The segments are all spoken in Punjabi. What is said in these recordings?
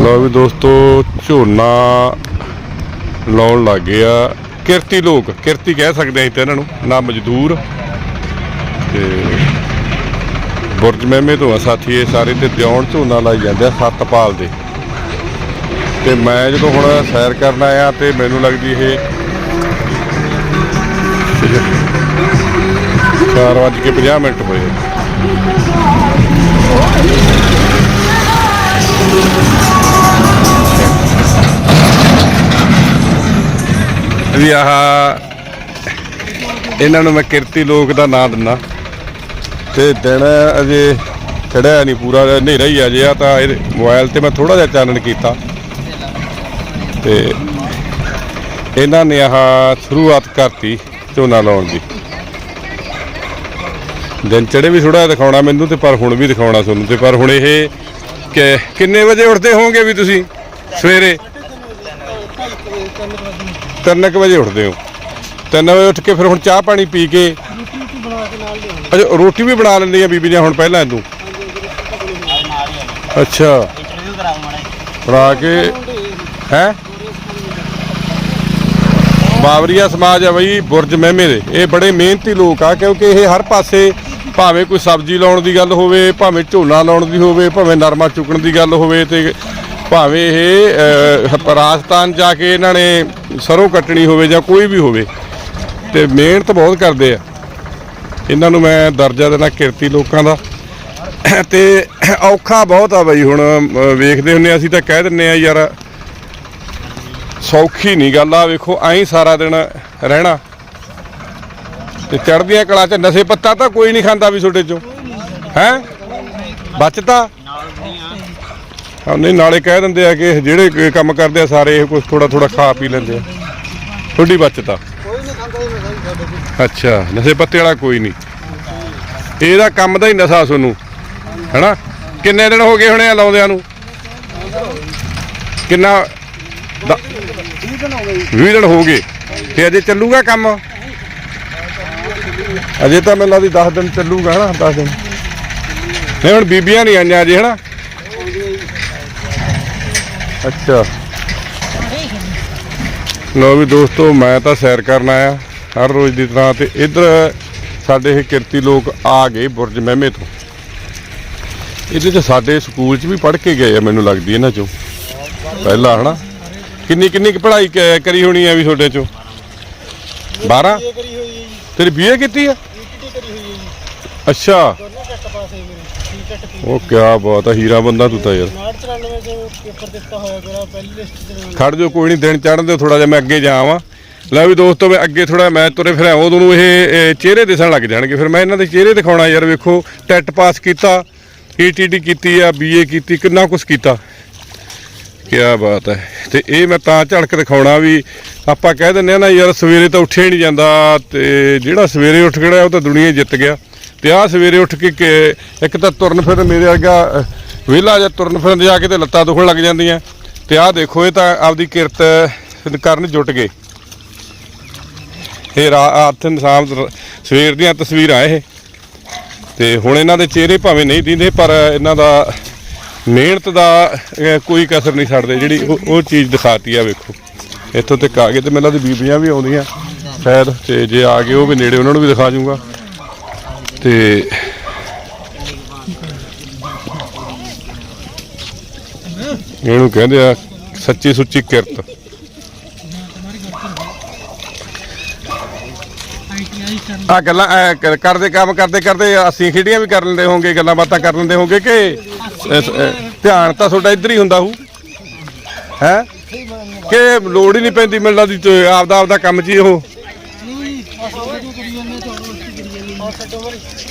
ਲਓ ਵੀ ਦੋਸਤੋ, ਝੋਨਾ ਲਾਉਣ ਲੱਗ ਗਏ ਆ। ਕਿਰਤੀ ਲੋਕ, ਕਿਰਤੀ ਕਹਿ ਸਕਦੇ ਆ ਇੱਥੇ ਇਹਨਾਂ ਨੂੰ, ਨਾ ਮਜ਼ਦੂਰ। ਤੇ ਬੁਰਜ ਮਹਿਮੇ ਤੋਂ ਆ ਸਾਥੀ, ਇਹ ਸਾਰੇ ਤੇ ਦਿਉਣ ਝੋਨਾ ਲਾਈ ਜਾਂਦੇ ਆ ਸੱਤਪਾਲ ਦੇ। ਤੇ ਮੈਂ ਜਦੋਂ ਹੁਣ ਸੈਰ ਕਰਨ ਆਇਆ ਤੇ ਮੈਨੂੰ ਲੱਗਦੀ ਇਹ 4:50 ਮਿੰਟ ਹੋਏ। ਵੀ ਆਹ, ਇਹਨਾਂ ਨੂੰ ਮੈਂ ਕਿਰਤੀ ਲੋਕ ਦਾ ਨਾਂ ਦਿੰਦਾ। ਤੇ ਦਿਨ ਅਜੇ ਚੜਿਆ ਨਹੀਂ ਪੂਰਾ, ਹਨੇਰਾ ਹੀ ਅਜੇ ਆ ਤਾਂ ਇਹ ਮੋਬਾਈਲ ਤੇ ਮੈਂ ਥੋੜਾ ਜਿਹਾ ਚਾਨਣ ਕੀਤਾ। ਤੇ ਇਹਨਾਂ ਨੇ ਆਹ ਸ਼ੁਰੂਆਤ ਕਰਤੀ ਝੋਨਾ ਲਾਉਣ ਦੀ। ਦਿਨ ਚੜੇ ਵੀ ਥੋੜਾ ਦਿਖਾਉਣਾ ਮੈਨੂੰ ਤੇ ਪਰ ਹੁਣ ਵੀ ਦਿਖਾਉਣਾ ਤੁਹਾਨੂੰ ਤੇ ਪਰ ਹੁਣ ਇਹ ਕਿ ਕਿੰਨੇ ਵਜੇ ਉੱਠਦੇ ਹੋਵੋਗੇ ਵੀ ਤੁਸੀਂ? ਸਵੇਰੇ? 3 ਵਜੇ ਉੱਠਦੇ ਹੋ। 3 ਵਜੇ ਉੱਠ ਕੇ ਫਿਰ ਹੁਣ ਚਾਹ ਪਾਣੀ ਪੀ ਕੇ ਅੱਛਾ, ਰੋਟੀ ਵੀ ਬਣਾ ਲੈਂਦੀਆਂ ਨੇ ਹੁਣ ਪਹਿਲਾਂ ਤੂੰ ਅੱਛਾ। ਇੰਟਰਵਿਊ ਬਣਾ ਕੇ, ਹੈ? ਬਾਵਰੀਆ ਸਮਾਜ ਆ ਬਈ, ਬੁਰਜ ਮਹਿਮੇ ਦੇ। ਇਹ ਬੜੇ ਮਿਹਨਤੀ ਲੋਕ ਆ, ਕਿਉਂਕਿ ਇਹ ਹਰ ਪਾਸੇ ਭਾਵੇਂ ਕੋਈ ਸਬਜ਼ੀ ਲਾਉਣ ਦੀ ਗੱਲ ਹੋਵੇ, ਭਾਵੇਂ ਝੋਨਾ ਲਾਉਣ ਦੀ ਹੋਵੇ, ਭਾਵੇਂ ਨਰਮਾ ਚੁੱਕਣ ਦੀ ਗੱਲ ਹੋਵੇ ਤੇ ਭਾਵੇਂ ਇਹ ਅਹ, ਰਾਜਸਥਾਨ ਜਾ ਕੇ ਇਹਨਾਂ ਨੇ ਸਰੋਂ ਕੱਟਣੀ ਹੋਵੇ ਜਾਂ ਕੋਈ ਵੀ ਹੋਵੇ ਤੇ ਮਿਹਨਤ ਬਹੁਤ ਕਰਦੇ ਆ। ਇਹਨਾਂ ਨੂੰ ਮੈਂ ਦਰਜਾ ਦੇਣਾ ਕਿਰਤੀ ਲੋਕਾਂ ਦਾ। ਤੇ ਔਖਾ ਬਹੁਤ ਆ ਬਈ ਹੁਣ ਅਮ, ਵੇਖਦੇ ਹੁੰਨੇ ਅਸੀਂ ਤਾਂ ਕਹਿ ਦਿੰਨੇ ਆ ਯਾਰ ਸੌਖੀ ਨਹੀਂ ਗੱਲ ਆ ਵੇਖੋ ਐਂ ਸਾਰਾ ਦਿਨ ਰਹਿਣਾ। ਤੇ ਚੜਦੀਆਂ ਕਲਾ ਚ ਨਸ਼ੇ ਪੱਤਾ ਤਾਂ ਕੋਈ ਨਹੀਂ ਖਾਂਦਾ ਵੀ ਤੁਹਾਡੇ ਚੋਂ। ਹੈ? ਬਚਤਾ। ਨਹੀਂ ਨਾਲੇ ਕਹਿ ਦਿੰਦੇ ਆ ਕਿ ਜਿਹੜੇ ਕੰਮ ਕਰਦੇ ਆ ਸਾਰੇ ਇਹ ਕੁਝ ਥੋੜਾ ਥੋੜਾ ਖਾ ਪੀ ਲੈਂਦੇ ਆ। ਤੁਹਾਡੀ ਬਚਤਾ ਕੋਲ। ਅੱਛਾ ਨਸ਼ੇ ਪੱਤੇ ਵਾਲਾ ਕੋਈ ਨਹੀਂ। ਇਹਦਾ ਕੰਮ ਦਾ ਹੀ ਨਸ਼ਾ ਤੁਹਾਨੂੰ ਹੈਨਾ? ਕਿੰਨੇ ਦਿਨ ਹੋ ਗਏ ਹੋਣੇ ਆ ਲਾਉਂਦਿਆਂ ਨੂੰ? ਕਿੰਨਾ 20 ਦਿਨ ਹੋ ਗਏ 20 ਦਿਨ ਹੋ ਗਏ। ਤੇ ਅਜੇ ਚੱਲੂਗਾ ਕੰਮ? ਅਜੇ ਤਾਂ ਮੈਨੂੰ ਲੱਗਦੀ 10 ਦਿਨ ਚੱਲੂਗਾ ਹਨਾ? 10 ਦਿਨ। ਨਹੀਂ ਹੁਣ ਬੀਬੀਆਂ ਨਹੀਂ ਆਈਆਂ ਅਜੇ ਹਨਾ? ਅੱਛਾ। ਲੋ ਵੀ ਦੋਸਤੋ ਮੈਂ ਤਾਂ ਸੈਰ ਕਰਨ ਆਇਆ ਹਰ ਰੋਜ਼ ਦੀ ਤਰ੍ਹਾਂ ਤੇ ਇੱਧਰ ਸਾਡੇ ਇਹ ਕਿਰਤੀ ਲੋਕ ਆ ਗਏ ਬੁਰਜ ਮਹਿਮੇ ਤੋਂ। ਇਹਦੇ ਚ ਸਾਡੇ ਸਕੂਲ ਚ ਵੀ ਪੜ੍ਹ ਕੇ ਗਏ ਆ ਮੈਨੂੰ ਲੱਗਦੀ ਇਹਨਾਂ ਚੋਂ। ਪਹਿਲਾਂ ਹਨਾ? ਕਿੰਨੀ ਕਿੰਨੀ ਕੁ ਪੜ੍ਹਾਈ ਕਰੀ ਹੋਣੀ ਆ ਵੀ ਤੁਹਾਡੇ ਚੋਂ? 12 ਇਹ ਕਰੀ ਹੋਈ ਹੈ ਜੀ। ਤੇਰੀ ਬੀਏ ਕੀਤੀ ਆ? ਈਟੀਟੀ ਕਰੀ ਹੋਈ ਹੈ ਜੀ। ਅੱਛਾ। ਦੋਨੋਂ ਟੈਟ ਪਾਸ ਹੈ ਮੇਰੇ ਪੀ ਉਹ ਕਿਆ ਬਾਤ ਆ, ਹੀਰਾ ਬੰਦਾ ਤੂੰ ਤਾਂ ਯਾਰ। 994 ਤੋਂ ਪੇਪਰ ਦਿੱਤਾ ਹੋਇਆ ਮੇਰਾ ਪਹਿਲੀ ਲਿਸਟ ਦੇ ਨਾਲ ਖੜ ਜੋ ਕੋਈ ਨਹੀਂ ਦਿਨ ਚੜਨ ਦਿਓ ਥੋੜਾ ਜਿਹਾ, ਮੈਂ ਅੱਗੇ ਜਾਵਾਂ ਲੈ ਵੀ ਦੋਸਤੋ, ਮੈਂ ਅੱਗੇ ਥੋੜਾ ਮੈਂ ਤੁਰੇ ਫਿਰਾਂ ਉਦੋਂ ਨੂੰ ਇਹ ਇਹ ਚਿਹਰੇ ਦਿਸਣ ਲੱਗ ਜਾਣਗੇ। ਫਿਰ ਮੈਂ ਇਹਨਾਂ ਦੇ ਚਿਹਰੇ ਦਿਖਾਉਣਾ ਯਾਰ, ਵੇਖੋ, ਟੈਟ ਪਾਸ ਕੀਤਾ ਈਟੀਟੀ ਕੀਤੀ ਆ ਬੀਏ ਕੀਤੀ, ਕਿੰਨਾ ਕੁਛ ਕੀਤਾ। ਕਿਆ ਬਾਤ ਹੈ ਤੇ ਇਹ ਮੈਂ ਤਾਂ ਝਲਕ ਦਿਖਾਉਣਾ ਵੀ, ਆਪਾਂ ਕਹਿ ਦਿੰਦੇ ਆ ਨਾ, ਯਾਰ ਸਵੇਰੇ ਤਾਂ ਉੱਠਿਆ ਹੀ ਨਹੀਂ ਜਾਂਦਾ, ਤੇ ਜਿਹੜਾ ਸਵੇਰੇ ਉੱਠ ਗਿਆ ਉਹ ਤਾਂ ਦੁਨੀਆ ਹੀ ਜਿੱਤ ਗਿਆ। ਤੇ ਆ ਸਵੇਰੇ ਉੱਠ ਕੇ ਕਿ- ਇੱਕ ਤਾਂ ਤੁਰਨ ਫਿਰਨ ਮੇਰੇ ਵਰਗਾ ਵਿਹਲਾ ਜਾਂ ਤੁਰਨ ਫਿਰਨ ਜਾ ਕੇ ਤੇ ਲੱਤਾਂ ਦੁਖਣ ਲੱਗ ਜਾਂਦੀਆਂ। ਤੇ ਆਹ ਦੇਖੋ ਇਹ ਤਾਂ ਆਪਦੀ ਕਿਰਤ ਕਰਨ ਜੁਟ ਗਏ। ਇਹ ਰਾਤ ਸ਼ਾਮ ਸਵੇਰ ਦੀਆਂ ਤਸਵੀਰਾਂ ਇਹ। ਤੇ ਹੁਣ ਇਹਨਾਂ ਦੇ ਚਿਹਰੇ ਭਾਵੇਂ ਨਹੀਂ ਦਿੰਦੇ ਪਰ ਇਹਨਾਂ ਦਾ ਮਿਹਨਤ ਦਾ ਅਹ, ਕੋਈ ਕਸਰ ਨਹੀਂ ਛੱਡਦੇ। ਜਿਹੜੀ ਉਹ ਉਹ ਚੀਜ਼ ਦਿਖਾਤੀ ਆ ਵੇਖੋ। ਇੱਥੋਂ ਤੱਕ ਆ ਗਏ ਤੇ ਮੈਨੂੰ ਲੱਗਦੀ ਬੀਬੀਆਂ ਵੀ ਆਉਂਦੀਆਂ ਸ਼ਾਇਦ। ਤੇ ਜੇ ਆ ਗਏ ਉਹ ਵੀ ਨੇੜੇ ਉਹਨਾਂ ਨੂੰ ਵੀ ਦਿਖਾ ਜੂੰਗਾ ਤੇ ਇਹਨੂੰ ਕਹਿੰਦੇ ਆ ਸੱਚੀ ਸੁੱਚੀ ਕਿਰਤ। ਆ ਗੱਲਾਂ ਐ ਕਰ- ਕਰਦੇ ਕੰਮ ਕਰਦੇ ਕਰਦੇ ਅਸੀਂ ਖੇਡੀਆਂ ਵੀ ਕਰ ਲੈਂਦੇ ਹੋਗੇ ਗੱਲਾਂ ਬਾਤਾਂ ਕਰ ਲੈਂਦੇ ਹੋਗੇ ਕਿ? ਇਸ- ਅ, ਧਿਆਨ ਤਾਂ ਤੁਹਾਡਾ ਇੱਧਰ ਹੀ ਹੁੰਦਾ ਹੋਊ ਹੈ? ਕਿ ਲੋੜ ਹੀ ਨਹੀਂ ਪੈਂਦੀ ਮਿਲਣਾ ਦੀ ਤੇ ਆਪਦਾ ਆਪਦਾ ਕੰਮ ਜੀ ਉਹ।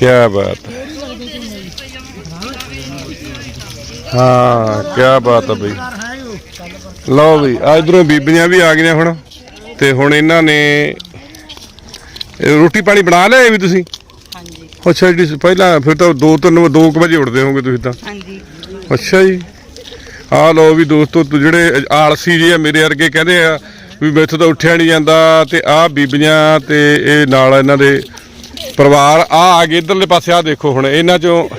ਜੋ ਕੀ ਬਾਤ ਹੈ। ਹਾਂ ਕੀ ਬਾਤ ਹੈ ਬਈ। ਲਓ ਵੀ ਆ ਇਧਰੋਂ ਬੀਬੀਆਂ ਵੀ ਆ ਗਈਆਂ ਹੁਣ। ਤੇ ਹੁਣ ਇਹਨਾਂ ਨੇ ਰੋਟੀ ਪਾਣੀ ਬਣਾ ਲਿਆ ਵੀ ਤੁਸੀਂ? ਹਾਂਜੀ। ਅੱਛਾ ਜੀ ਪਹਿਲਾਂ ਫਿਰ ਤਾਂ 2 3 2 ਵਜੇ ਉੱਠਦੇ ਹੋਵੋਗੇ ਤੁਸੀਂ ਤਾਂ। ਹਾਂਜੀ। ਅੱਛਾ ਜੀ। ਆ ਲਓ ਵੀ ਦੋਸਤੋ ਤੂੰ ਜਿਹੜੇ ਆਲਸੀ ਜਿਹੇ ਆ ਮੇਰੇ ਵਰਗੇ ਕਹਿੰਦੇ ਆ ਵੀ ਮੈਥੋਂ ਤਾਂ ਉੱਠਿਆ ਨਹੀਂ ਜਾਂਦਾ ਤੇ ਆ ਬੀਬੀਆਂ ਤੇ ਇਹ ਨਾਲ ਇਹਨਾਂ ਦੇ ਪਰਿਵਾਰ, ਆ ਆ ਗਏ ਇਧਰਲੇ ਪਾਸੇ, ਆ ਦੇਖੋ ਹੁਣ, ਇਹਨਾਂ ਚੋਂ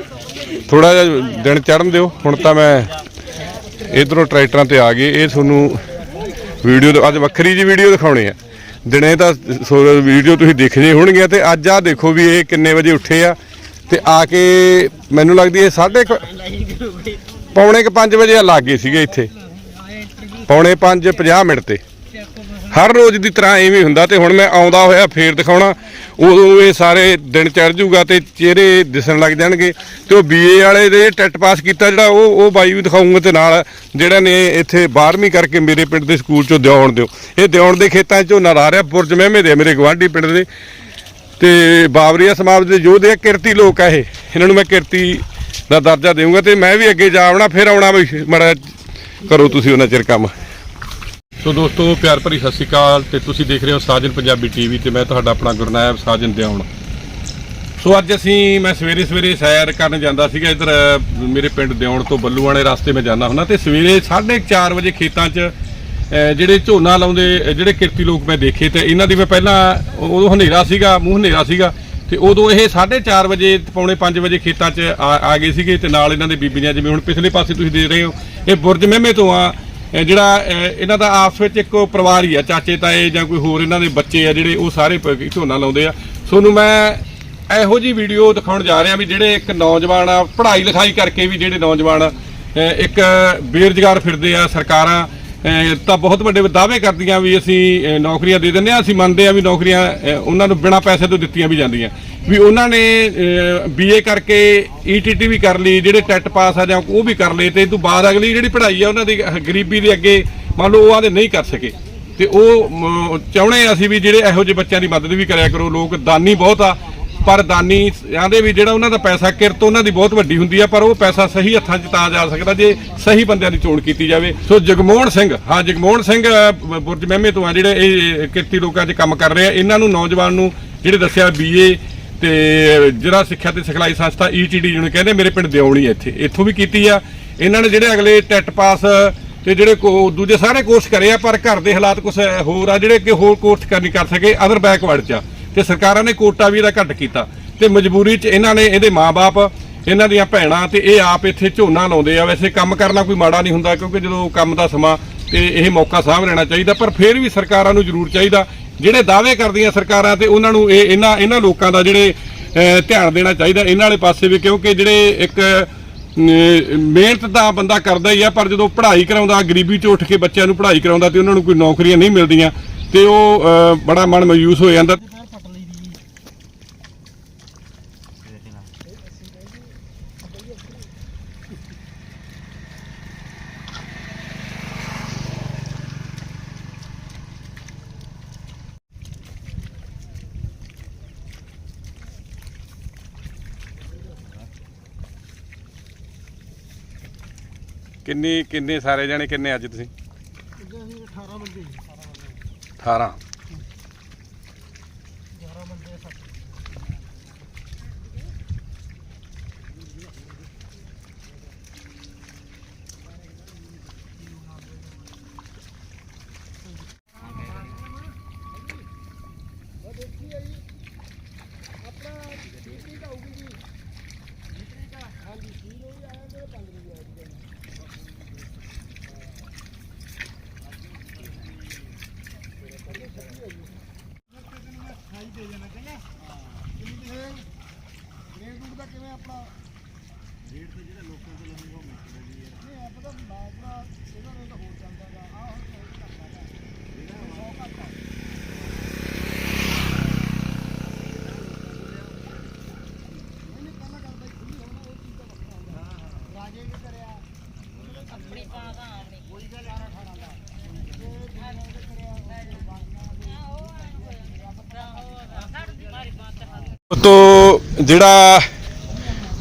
ਥੋੜਾ ਜਿਹਾ ਦਿਨ ਚੜਨ ਦਿਓ। ਹੁਣ ਤਾਂ ਮੈਂ ਇਧਰੋਂ ਟਰੈਕਟਰਾਂ ਤੇ ਆ ਗਏ। ਇਹ ਤੁਹਾਨੂੰ ਵੀਡੀਓ ਅੱਜ ਵੱਖਰੀ ਜੀ ਵੀਡੀਓ ਦਿਖਾਉਣੀ ਆ। ਦਿਨੇ ਤਾਂ ਸੋ ਵੀਡੀਓ ਤੁਸੀਂ ਦੇਖਦੇ ਹੋਣਗੇ ਤੇ ਅੱਜ ਆ ਦੇਖੋ ਵੀ ਇਹ ਕਿੰਨੇ ਵਜੇ ਉੱਠੇ ਆ ਤੇ ਆ ਕੇ ਮੈਨੂੰ ਲੱਗਦੀ ਇਹ ਸਾਢੇ ਕੁ- ਪੌਣੇ ਕ 5 ਵਜੇ ਲੱਗ ਗਏ ਸੀਗੇ ਇੱਥੇ। ਪੌਣੇ 5 50 ਮਿੰਟ ਤੇ। ਹਰ ਰੋਜ਼ ਦੀ ਤਰ੍ਹਾਂ ਐਵੇਂ ਹੁੰਦਾ ਤੇ ਹੁਣ ਮੈਂ ਆਉਂਦਾ ਹੋਇਆ ਫੇਰ ਦਿਖਾਉਣਾ। ਉਦੋਂ ਇਹ ਸਾਰੇ ਦਿਨ ਚੜ ਜੂਗਾ ਤੇ ਚਿਹਰੇ ਦਿਸਣ ਲੱਗ ਜਾਣਗੇ ਤੇ ਉਹ ਬੀਏ ਵਾਲੇ ਦੇ ਟੈਟ ਪਾਸ ਕੀਤਾ ਜਿਹੜਾ ਉਹ ਉਹ ਬਾਈ ਵੀ ਦਿਖਾਉਂਗਾ ਤੇ ਨਾਲ ਜਿਹੜਾ ਨੇ ਇੱਥੇ 12ਵੀਂ ਕਰਕੇ ਮੇਰੇ ਪਿੰਡ ਦੇ ਸਕੂਲ ਚੋਂ ਦਿਉਣ ਦਿਓ। ਇਹ ਦਿਉਣ ਦੇ ਖੇਤਾਂ 'ਚੋਂ ਝੋਨਾ ਲਾ ਰਿਹਾ ਬੁਰਜ ਮਹਿਮੇ ਦੇ ਮੇਰੇ ਗਵਾਂਢੀ ਪਿੰਡ ਦੇ। ਤੇ ਬਾਬਰੀਆ ਸਮਾਜ ਦੇ ਯੋਧੇ ਆ, ਕਿਰਤੀ ਲੋਕ ਆ ਇਹ। ਇਹਨਾਂ ਨੂੰ ਮੈਂ ਕਿਰਤੀ ਦਾ ਦਰਜਾ ਦੇਵਾਂਗਾ ਤੇ ਮੈਂ ਵੀ ਅੱਗੇ ਜਾ ਆਉਣਾ ਫਿਰ ਆਉਣਾ ਵੀ ਮੜਾ ਕਰੋ ਤੁਸੀਂ ਉਹਨਾਂ ਚਿਰ ਕੰਮ। ਸੋ ਦੋਸਤੋ, ਪਿਆਰ ਭਰੀ ਸਤਿ ਸ਼੍ਰੀ ਅਕਾਲ ਤੇ ਤੁਸੀਂ ਦੇਖ ਰਹੇ ਹੋ ਸਾਜਨ ਪੰਜਾਬੀ ਟੀਵੀ ਤੇ ਮੈਂ ਤੁਹਾਡਾ ਆਪਣਾ ਗੁਰਨਾਇਬ ਸਾਜਨ ਦਿਆਉਣ। ਸੋ ਅੱਜ ਅਸੀਂ, ਮੈਂ ਸਵੇਰੇ ਸਵੇਰੇ ਸੈਰ ਕਰਨ ਜਾਂਦਾ ਸੀਗਾ ਇੱਧਰ, ਮੇਰੇ ਪਿੰਡ ਦਿਉਣ ਤੋਂ ਬੱਲੂਆਣੇ ਰਸਤੇ ਮੈਂ ਜਾਂਦਾ ਹੁੰਦਾ ਤੇ ਸਵੇਰੇ 4:30 ਵਜੇ ਖੇਤਾਂ 'ਚ ਜਿਹੜੇ ਝੋਨਾ ਲਾਉਂਦੇ ਜਿਹੜੇ ਕਿਰਤੀ ਲੋਕ ਮੈਂ ਦੇਖੇ ਤੇ ਇਹਨਾਂ ਦੀ ਮੈਂ ਪਹਿਲਾਂ ਉਦੋਂ ਹਨੇਰਾ ਸੀਗਾ, ਮੂੰਹ ਹਨੇਰਾ ਸੀਗਾ ਤੇ ਉਦੋਂ ਇਹ 4:30 ਵਜੇ ਤੇ ਪੌਣੇ 5 ਵਜੇ ਖੇਤਾਂ 'ਚ ਆ ਆ ਗਏ ਸੀਗੇ ਤੇ ਨਾਲ ਇਹਨਾਂ ਦੇ ਬੀਬੀਆਂ ਜਿਵੇਂ ਹੁਣ ਪਿਛਲੇ ਪਾਸੇ ਤੁਸੀਂ ਦੇਖ ਰਹੇ ਹੋ, ਇਹ ਬੁਰਜ ਮਹਿਮੇ ਤੋਂ ਆ ਇਹ ਜਿਹੜਾ ਇਹਨਾਂ ਦਾ ਆਪਸ ਵਿੱਚ ਇੱਕ ਪਰਿਵਾਰ ਹੀ ਆ, ਚਾਚੇ, ਤਾਏ ਜਾਂ ਕੋਈ ਹੋਰ ਇਹਨਾਂ ਦੇ ਬੱਚੇ ਆ ਜਿਹੜੇ ਉਹ ਸਾਰੇ ਪ- ਝੋਨਾ ਲਾਉਂਦੇ ਆ। ਤੁਹਾਨੂੰ ਮੈਂ ਇਹੋ ਜੀ ਵੀਡੀਓ ਦਿਖਾਉਣ ਜਾ ਰਿਹਾ ਵੀ ਜਿਹੜੇ ਇੱਕ ਨੌਜਵਾਨ ਆ ਪੜ੍ਹਾਈ ਲਿਖਾਈ ਕਰਕੇ ਵੀ ਜਿਹੜੇ ਨੌਜਵਾਨ ਇੱਕ ਬੇਰੁਜ਼ਗਾਰ ਫਿਰਦੇ ਆ ਸਰਕਾਰਾਂ ਤਾਂ ਬਹੁਤ ਵੱਡੇ ਦਾਅਵੇ ਕਰਦੀਆਂ ਵੀ ਅਸੀਂ ਨੌਕਰੀਆਂ ਦੇ ਦਿੰਦੇ ਆ, ਅਸੀਂ ਮੰਨਦੇ ਆ ਵੀ ਨੌਕਰੀਆਂ ਉਹਨਾਂ ਨੂੰ ਬਿਨਾਂ ਪੈਸੇ ਤੋਂ ਦਿੱਤੀਆਂ ਵੀ ਜਾਂਦੀਆਂ। ਵੀ ਉਹਨਾਂ ਨੇ ਬੀਏ ਕਰਕੇ ਈਟੀਟੀ ਵੀ ਕਰ ਲਈ, ਜਿਹੜੇ ਟੈਟ ਪਾਸ ਆ ਜਾਂ ਉਹ ਵੀ ਕਰ ਲਏ, ਤੇ ਇਹ ਤੋਂ ਬਾਅਦ ਅਗਲੀ ਜਿਹੜੀ ਪੜ੍ਹਾਈ ਆ, ਉਹਨਾਂ ਦੀ ਗਰੀਬੀ ਦੇ ਅੱਗੇ ਮੰਨ ਲਓ ਉਹ ਆਦੇ ਨਹੀਂ ਕਰ ਸਕੇ। ਤੇ ਉਹ ਚਾਹੁੰਦੇ ਅਸੀਂ ਵੀ ਜਿਹੜੇ ਇਹੋ ਜਿਹੇ ਬੱਚਿਆਂ ਦੀ ਮਦਦ ਵੀ ਕਰਿਆ ਕਰੋ, ਲੋਕ ਦਾਨੀ ਬਹੁਤ ਆ ਪਰ ਦਾਨੀ ਆਂਦੇ ਵੀ ਜਿਹੜਾ ਉਹਨਾਂ ਦਾ ਪੈਸਾ ਕਿਰਤ ਉਹਨਾਂ ਦੀ ਬਹੁਤ ਵੱਡੀ ਹੁੰਦੀ ਆ, ਪਰ ਉਹ ਪੈਸਾ ਸਹੀ ਹੱਥਾਂ 'ਚ ਤਾਂ ਜਾ ਸਕਦਾ ਜੇ ਸਹੀ ਬੰਦਿਆਂ ਦੀ ਚੋਣ ਕੀਤੀ ਜਾਵੇ। ਸੋ ਜਗਮੋਹਨ ਸਿੰਘ, ਹਾਂ, ਜਗਮੋਹਨ ਸਿੰਘ ਬੁਰਜ ਮਹਿਮੇ ਤੋਂ ਆ ਜਿਹੜੇ ਇਹ ਕਿਰਤੀ ਲੋਕਾਂ 'ਚ ਕੰਮ ਕਰ ਰਹੇ ਆ। ਇਹਨਾਂ ਨੂੰ ਨੌਜਵਾਨ ਨੂੰ ਜਿਹੜੇ ਦੱਸਿਆ ਬੀਏ ਤੇ ਜਿਹੜਾ ਸਿੱਖਿਆ ਤੇ ਸਿਖਲਾਈ ਸੰਸਥਾ ਈਟੀਡੀ ਜਿਹਨੂੰ ਕਹਿੰਦੇ, ਮੇਰੇ ਪਿੰਡ ਦਿਉਣੀ ਆ ਇੱਥੇ। ਇੱਥੋਂ ਵੀ ਕੀਤੀ ਆ। ਇਹਨਾਂ ਨੇ ਜਿਹੜੇ ਅਗਲੇ ਟੈਟ ਪਾਸ ਤੇ ਜਿਹੜੇ ਕੋ- ਦੂਜੇ ਸਾਰੇ ਕੋਰਸ ਕਰੇ ਆ, ਪਰ ਘਰ ਦੇ ਹਾਲਾਤ ਕੁਝ ਹੋਰ ਆ, ਜਿਹੜੇ ਕਿ ਹੋਰ ਕੋਰਸ ਕਰ ਨਹੀਂ ਕਰ ਸਕੇ ਅਦਰ ਬੈਕਵਰਡ ਚ ਆ। ਤੇ ਸਰਕਾਰਾਂ ਨੇ ਕੋਟਾ ਵੀ ਇਹਦਾ ਘੱਟ ਕੀਤਾ। ਤੇ ਮਜਬੂਰੀ ਚ ਇਹਨਾਂ ਨੇ ਇਹਦੇ ਮਾਪੇ ਇਹਨਾਂ ਦੀਆਂ ਭੈਣਾਂ ਤੇ ਇਹ ਆਪ ਇੱਥੇ ਝੋਨਾ ਲਾਉਂਦੇ ਆ। ਵੈਸੇ ਕੰਮ ਕਰਨਾ ਕੋਈ ਮਾੜਾ ਨਹੀਂ ਹੁੰਦਾ ਕਿਉਂਕਿ ਜਦੋਂ ਕੰਮ ਦਾ ਸਮਾਂ ਤੇ ਇਹ ਮੌਕਾ ਸਾਂਭ ਲੈਣਾ ਚਾਹੀਦਾ, ਪਰ ਫਿਰ ਵੀ ਸਰਕਾਰਾਂ ਨੂੰ ਜ਼ਰੂਰ ਚਾਹੀਦਾ। ਜਿਹੜੇ ਦਾਅਵੇ ਕਰਦੀਆਂ ਸਰਕਾਰਾਂ ਤੇ ਉਹਨਾਂ ਨੂੰ ਇਹ ਇਹਨਾਂ ਇਹਨਾਂ ਲੋਕਾਂ ਦਾ ਜਿਹੜੇ ਧਿਆਨ ਦੇਣਾ ਚਾਹੀਦਾ ਇਹਨਾਂ ਵਾਲੇ ਪਾਸੇ ਵੀ, ਕਿਉਂਕਿ ਜਿਹੜੇ ਇੱਕ ਮਿਹਨਤ ਦਾ ਬੰਦਾ ਕਰਦਾ ਹੀ ਆ, ਪਰ ਜਦੋਂ ਪੜ੍ਹਾਈ ਕਰਾਉਂਦਾ, ਗਰੀਬੀ ਚ ਉੱਠ ਕੇ ਬੱਚਿਆਂ ਨੂੰ ਪੜ੍ਹਾਈ ਕਰਾਉਂਦਾ ਤੇ ਉਹਨਾਂ ਨੂੰ ਕੋਈ ਨੌਕਰੀਆਂ ਨਹੀਂ ਮਿਲਦੀਆਂ ਤੇ ਉਹ ਬੜਾ ਮਨ ਮਾਯੂਸ ਹੋ ਜਾਂਦਾ। ਕਿੰਨੀ ਕਿੰਨੇ ਸਾਰੇ ਜਾਣੇ ਕਿੰਨੇ ਅੱਜ ਤੁਸੀਂ? ਅੱਗੇ ਅਸੀਂ 18 ਬੰਦੇ ਸੀ 18 11 ਬੰਦੇ ਸੱਤ ਰੇਟ ਰੂਟ ਦਾ ਕਿਵੇਂ ਆਪਣਾ ਰੇਟ ਤੇ ਜਿਹੜੇ ਲੋਕਾਂ ਤੋਂ ਲੈਣੀ ਉਹ ਮਿਲਦਾ ਜੀ ਨਹੀਂ ਆਪਾਂ ਤਾਂ ਬਾਜਰਾ ਇਹਦਾ ਰੇਟ ਹੋਰ ਚੱਲਦਾ ਗਾ ਆ ਹੁਣ ਰੇਟ ਘੱਟਦਾ ਗਾ ਜਿਹੜਾ 100 ਘੱਟ ਆ ਨਹੀਂ ਨਹੀਂ ਪਹਿਲਾਂ ਗੱਲ ਬਈ ਖੁੱਲੀ ਹੋਣਾ ਉਹ ਚੀਜ਼ ਦਾ ਵੱਖਰਾ ਹੁੰਦਾ ਰਾਜੇ ਕੀ ਕਰਿਆ ਆਪਣੀ ਕੋਈ ਗੱਲ 18 ਦਾ ਤੇ ਤੋਂ ਜਿਹੜਾ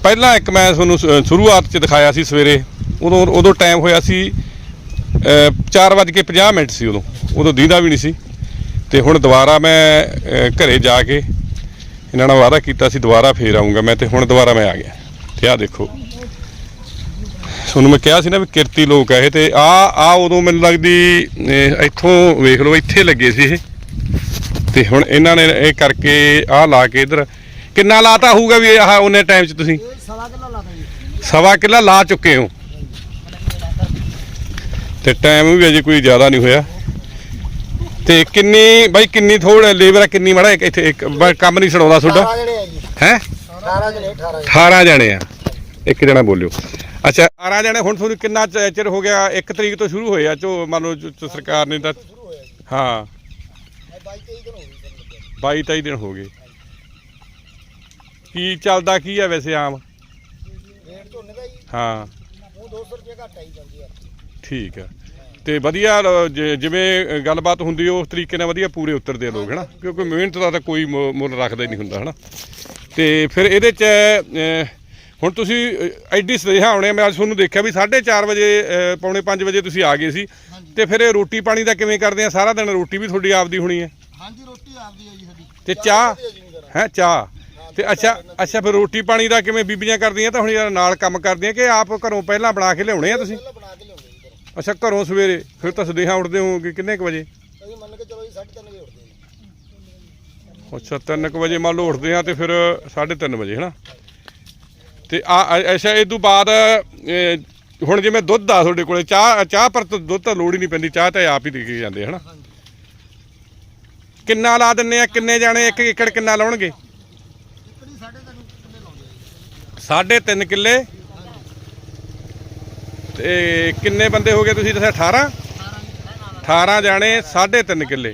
ਪਹਿਲਾਂ ਇੱਕ ਮੈਂ ਤੁਹਾਨੂੰ ਸ਼ੁਰੂਆਤ ਚ ਦਿਖਾਇਆ ਸੀ ਸਵੇਰੇ, ਉਦੋਂ ਉਦੋਂ ਟਾਈਮ ਹੋਇਆ ਸੀ 4:50 ਮਿੰਟ ਸੀ ਉਦੋਂ ਉਦੋਂ ਦੀਦਾ ਵੀ ਨਹੀਂ ਸੀ। ਤੇ ਹੁਣ ਦੁਬਾਰਾ ਮੈਂ ਘਰੇ ਜਾ ਕੇ ਇਹਨਾਂ ਨਾਲ ਵਾਅਦਾ ਕੀਤਾ ਸੀ, ਦੁਬਾਰਾ ਫੇਰ ਆਉਂਗਾ ਮੈਂ ਤੇ ਹੁਣ ਦੁਬਾਰਾ ਮੈਂ ਆ ਗਿਆ। ਤੇ ਆਹ ਦੇਖੋ। ਤੁਹਾਨੂੰ ਮੈਂ ਕਿਹਾ ਸੀ ਨਾ ਵੀ ਕਿਰਤੀ ਲੋਕ ਆ ਇਹ ਤੇ ਆ ਆ ਉਦੋਂ ਮੈਨੂੰ ਲੱਗਦੀ ਇੱਥੋਂ ਵੇਖ ਲਓ ਇੱਥੇ ਲੱਗੇ ਸੀ ਇਹ। ਤੇ ਹੁਣ ਇਹਨਾਂ ਨੇ ਇਹ ਕਰਕੇ ਆਹ ਲਾ ਕੇ ਇਧਰ। ਕਿੰਨਾ ਲਾਤਾ ਹੋਊਗਾ ਵੀ ਆਹ ਉਹਨੇ ਟਾਈਮ 'ਚ ਤੁਸੀਂ? ਸਵਾ ਕਿਲੋ ਲਾਦਾ ਜੀ। ਸਵਾ ਕਿੱਲਾ ਲਾ ਚੁੱਕੇ ਹੋ। ਤੇ ਟਾਈਮ ਵੀ ਅਜੇ ਕੋਈ ਜ਼ਿਆਦਾ ਨਹੀਂ ਹੋਇਆ। ਤੇ ਕਿੰਨੀ ਬਾਈ ਕਿੰਨੀ ਥੋੜ ਲੇਬਰ ਆ ਕਿੰਨੀ ਮੜਾ ਇੱਥੇ ਇੱਕ ਕੰਮ ਨਹੀਂ ਛਡਾਉਂਦਾ ਤੁਹਾਡਾ। 18 ਜਣੇ ਆ ਜੀ। ਹੈ? 18 ਜਣੇ 18 18 ਜਣੇ ਆ। ਇੱਕ ਜਣਾ ਬੋਲਿਓ। ਅੱਛਾ। 18 ਜਣੇ ਹੁਣ ਤੁਹਾਨੂੰ ਕਿੰਨਾ ਚ- ਚਿਰ ਹੋ ਗਿਆ? ਇੱਕ ਤਰੀਕ ਤੋਂ ਸ਼ੁਰੂ ਹੋਇਆ ਚੋ ਮੰਨ ਲਓ ਜੋ- ਜੋ ਸਰਕਾਰ ਨੇ ਤਾਂ ਸ਼ੁਰੂ ਹੋਇਆ ਜੀ। ਹਾਂ। ਇਹ 22 23 ਦਿਨ ਹੋ ਗਏ ਕਰਨ ਲੱਗੇ 22 23 ਦਿਨ ਹੋ ਗਏ। ਕੀ ਚੱਲਦਾ ਕੀ ਆ ਵੈਸੇ ਆਮ? ਰੇਟ ਝੋਨੇ ਦਾ ਜੀ। ਹਾਂ। ਉਹ 200 ਰੁਪਏ ਘੱਟ ਆਈ ਜਾਂਦੀ ਆ। ਠੀਕ ਆ। ਤੇ ਵਧੀਆ ਲ- ਜ- ਜਿਵੇਂ ਗੱਲਬਾਤ ਹੁੰਦੀ ਉਸ ਤਰੀਕੇ ਨਾਲ ਵਧੀਆ ਪੂਰੇ ਉਤਰਦੇ ਆ ਲੋਕ ਹਨਾ? ਕਿਉਂਕਿ ਮਿਹਨਤ ਦਾ ਤਾਂ ਕੋਈ ਮੁ- ਮੁੱਲ ਰੱਖਦਾ ਹੀ ਨਹੀਂ ਹੁੰਦਾ ਹਨਾ? ਤੇ ਫਿਰ ਇਹਦੇ ਚ ਅਹ, ਹੁਣ ਤੁਸੀਂ ਐਡੀ ਸਦੇਹਾ ਆਉਣੇ ਮੈਂ ਅੱਜ ਤੁਹਾਨੂੰ ਦੇਖਿਆ ਵੀ 4:30 ਵਜੇ ਪੌਣੇ 5 ਵਜੇ ਤੁਸੀਂ ਆ ਗਏ ਸੀ। ਤੇ ਫਿਰ ਇਹ ਰੋਟੀ ਪਾਣੀ ਦਾ ਕਿਵੇਂ ਕਰਦੇ ਆ? ਸਾਰਾ ਦਿਨ ਰੋਟੀ ਵੀ ਤੁਹਾਡੀ ਆਪਦੀ ਹੋਣੀ ਹੈ ਹਾਂਜੀ ਰੋਟੀ ਆਪਦੀ ਆ ਜੀ ਸਾਡੀ। ਤੇ ਚਾਹ ਹੈ ਚਾਹ? ਤੇ ਅੱਛਾ ਅੱਛਾ ਫਿਰ ਰੋਟੀ ਪਾਣੀ ਦਾ ਕਿਵੇਂ ਬੀਬੀਆਂ ਕਰਦੀਆਂ ਤਾਂ ਹੁਣ ਯਾਰ ਨਾਲ ਕੰਮ ਕਰਦੀਆਂ ਕਿ ਆਪ ਘਰੋਂ ਪਹਿਲਾਂ ਬਣਾ ਕੇ ਲਿਆਉਣੇ ਆ ਤੁਸੀਂ? ਅੱਛਾ ਘਰੋਂ ਸਵੇਰੇ ਫਿਰ ਤਾਂ ਸਦੇਹਾ ਉੱਠਦੇ ਹੋਗੇ ਕਿੰਨੇ ਕੁ ਵਜੇ? ਮੰਨ ਕੇ ਚਲੋ ਜੀ 3:30 ਵਜੇ ਉੱਠਦੇ ਅੱਛਾ 3 ਵਜੇ ਮੰਨ ਲਓ ਉੱਠਦੇ ਆ ਤੇ ਫਿਰ 3:30 ਵਜੇ ਹਨਾ? ਤੇ ਆ ਅੱਛਾ, ਇਹ ਤੋਂ ਬਾਅਦ ਹੁਣ ਜਿਵੇਂ ਦੁੱਧ ਆ ਤੁਹਾਡੇ ਕੋਲੇ, ਚਾਹ ਚਾਹ ਪਰ ਦੁੱਧ ਤਾਂ ਲੋੜ ਹੀ ਨਹੀਂ ਪੈਂਦੀ, ਚਾਹ ਤਾਂ ਆਪ ਹੀ ਦੇ ਕੇ ਜਾਂਦੇ, ਹਨਾ? ਕਿੰਨਾ ਲਾ ਦਿੰਨੇ ਆ, ਕਿੰਨੇ ਜਾਣੇ, ਇੱਕ ਏਕੜ ਕਿੰਨਾ ਲਾਉਣਗੇ? ਸਾਢੇ ਤਿੰਨ ਕਿੱਲੇ। ਤੇ ਕਿੰਨੇ ਬੰਦੇ ਹੋ ਗਏ ਤੁਸੀਂ ਦੱਸਿਆ 18 18 ਜਾਣੇ, ਸਾਢੇ ਤਿੰਨ ਕਿੱਲੇ।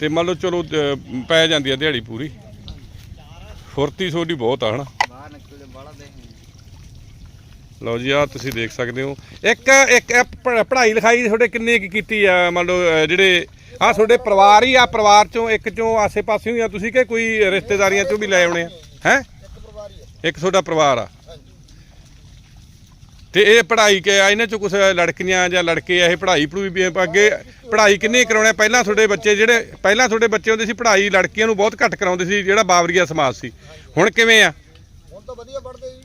ਤੇ ਮੰਨ ਲਓ ਚਲੋ ਪੈ ਜਾਂਦੀ ਆ ਦਿਹਾੜੀ ਪੂਰੀ। ਫੁਰਤੀ ਤੁਹਾਡੀ ਬਹੁਤ ਆ, ਹਨਾ? ਬਾਹਰ ਲਓ ਜੀ ਆ ਤੁਸੀਂ ਦੇਖ ਸਕਦੇ ਹੋ। ਇੱਕ ਇੱਕ ਇਹ ਪ- ਪੜ੍ਹਾਈ ਲਿਖਾਈ ਤੁਹਾਡੇ ਕਿੰਨੇ ਕੀ ਕੀਤੀ ਆ? ਮੰਨ ਲਓ ਅਹ, ਜਿਹੜੇ ਆ ਤੁਹਾਡੇ ਪਰਿਵਾਰ ਹੀ ਆ ਪਰਿਵਾਰ ਚੋਂ ਇੱਕ ਚੋਂ ਆਸੇ-ਪਾਸੇ ਹੀ ਆ ਤੁਸੀਂ ਕਿ ਕੋਈ ਰਿਸ਼ਤੇਦਾਰੀਆਂ ਚੋਂ ਵੀ ਲੈ ਆਉਣੇ ਆ? ਹੈ? ਇੱਕ ਪਰਿਵਾਰ ਹੀ ਆ ਇੱਕ ਤੁਹਾਡਾ ਪਰਿਵਾਰ ਆ। ਹਾਂਜੀ ਤੇ ਇਹ ਪੜ੍ਹਾਈ ਕਿ ਆ ਇਹਨਾਂ ਚੋਂ ਕੁਝ ਲੜਕੀਆਂ ਜਾਂ ਲੜਕੇ ਆ ਇਹ ਪੜ੍ਹਾਈ ਪੜੂਈ ਵੀ ਅੱਗੇ ਪੜ੍ਹਾਈ ਕਿੰਨੇ ਕਰਾਉਣੇ ਪਹਿਲਾਂ ਤੁਹਾਡੇ ਬੱਚੇ ਜਿਹੜੇ ਪਹਿਲਾਂ ਤੁਹਾਡੇ ਬੱਚੇ ਹੁੰਦੇ ਸੀ ਪੜ੍ਹਾਈ ਲੜਕੀਆਂ ਨੂੰ ਬਹੁਤ ਘੱਟ ਕਰਾਉਂਦੇ ਸੀ ਜਿਹੜਾ ਬਾਬਰੀਆ ਸਮਾਜ ਸੀ। ਹੁਣ ਕਿਵੇਂ ਆ? ਤਾਂ ਵਧੀਆ ਪੜਦੇ ਜੀ।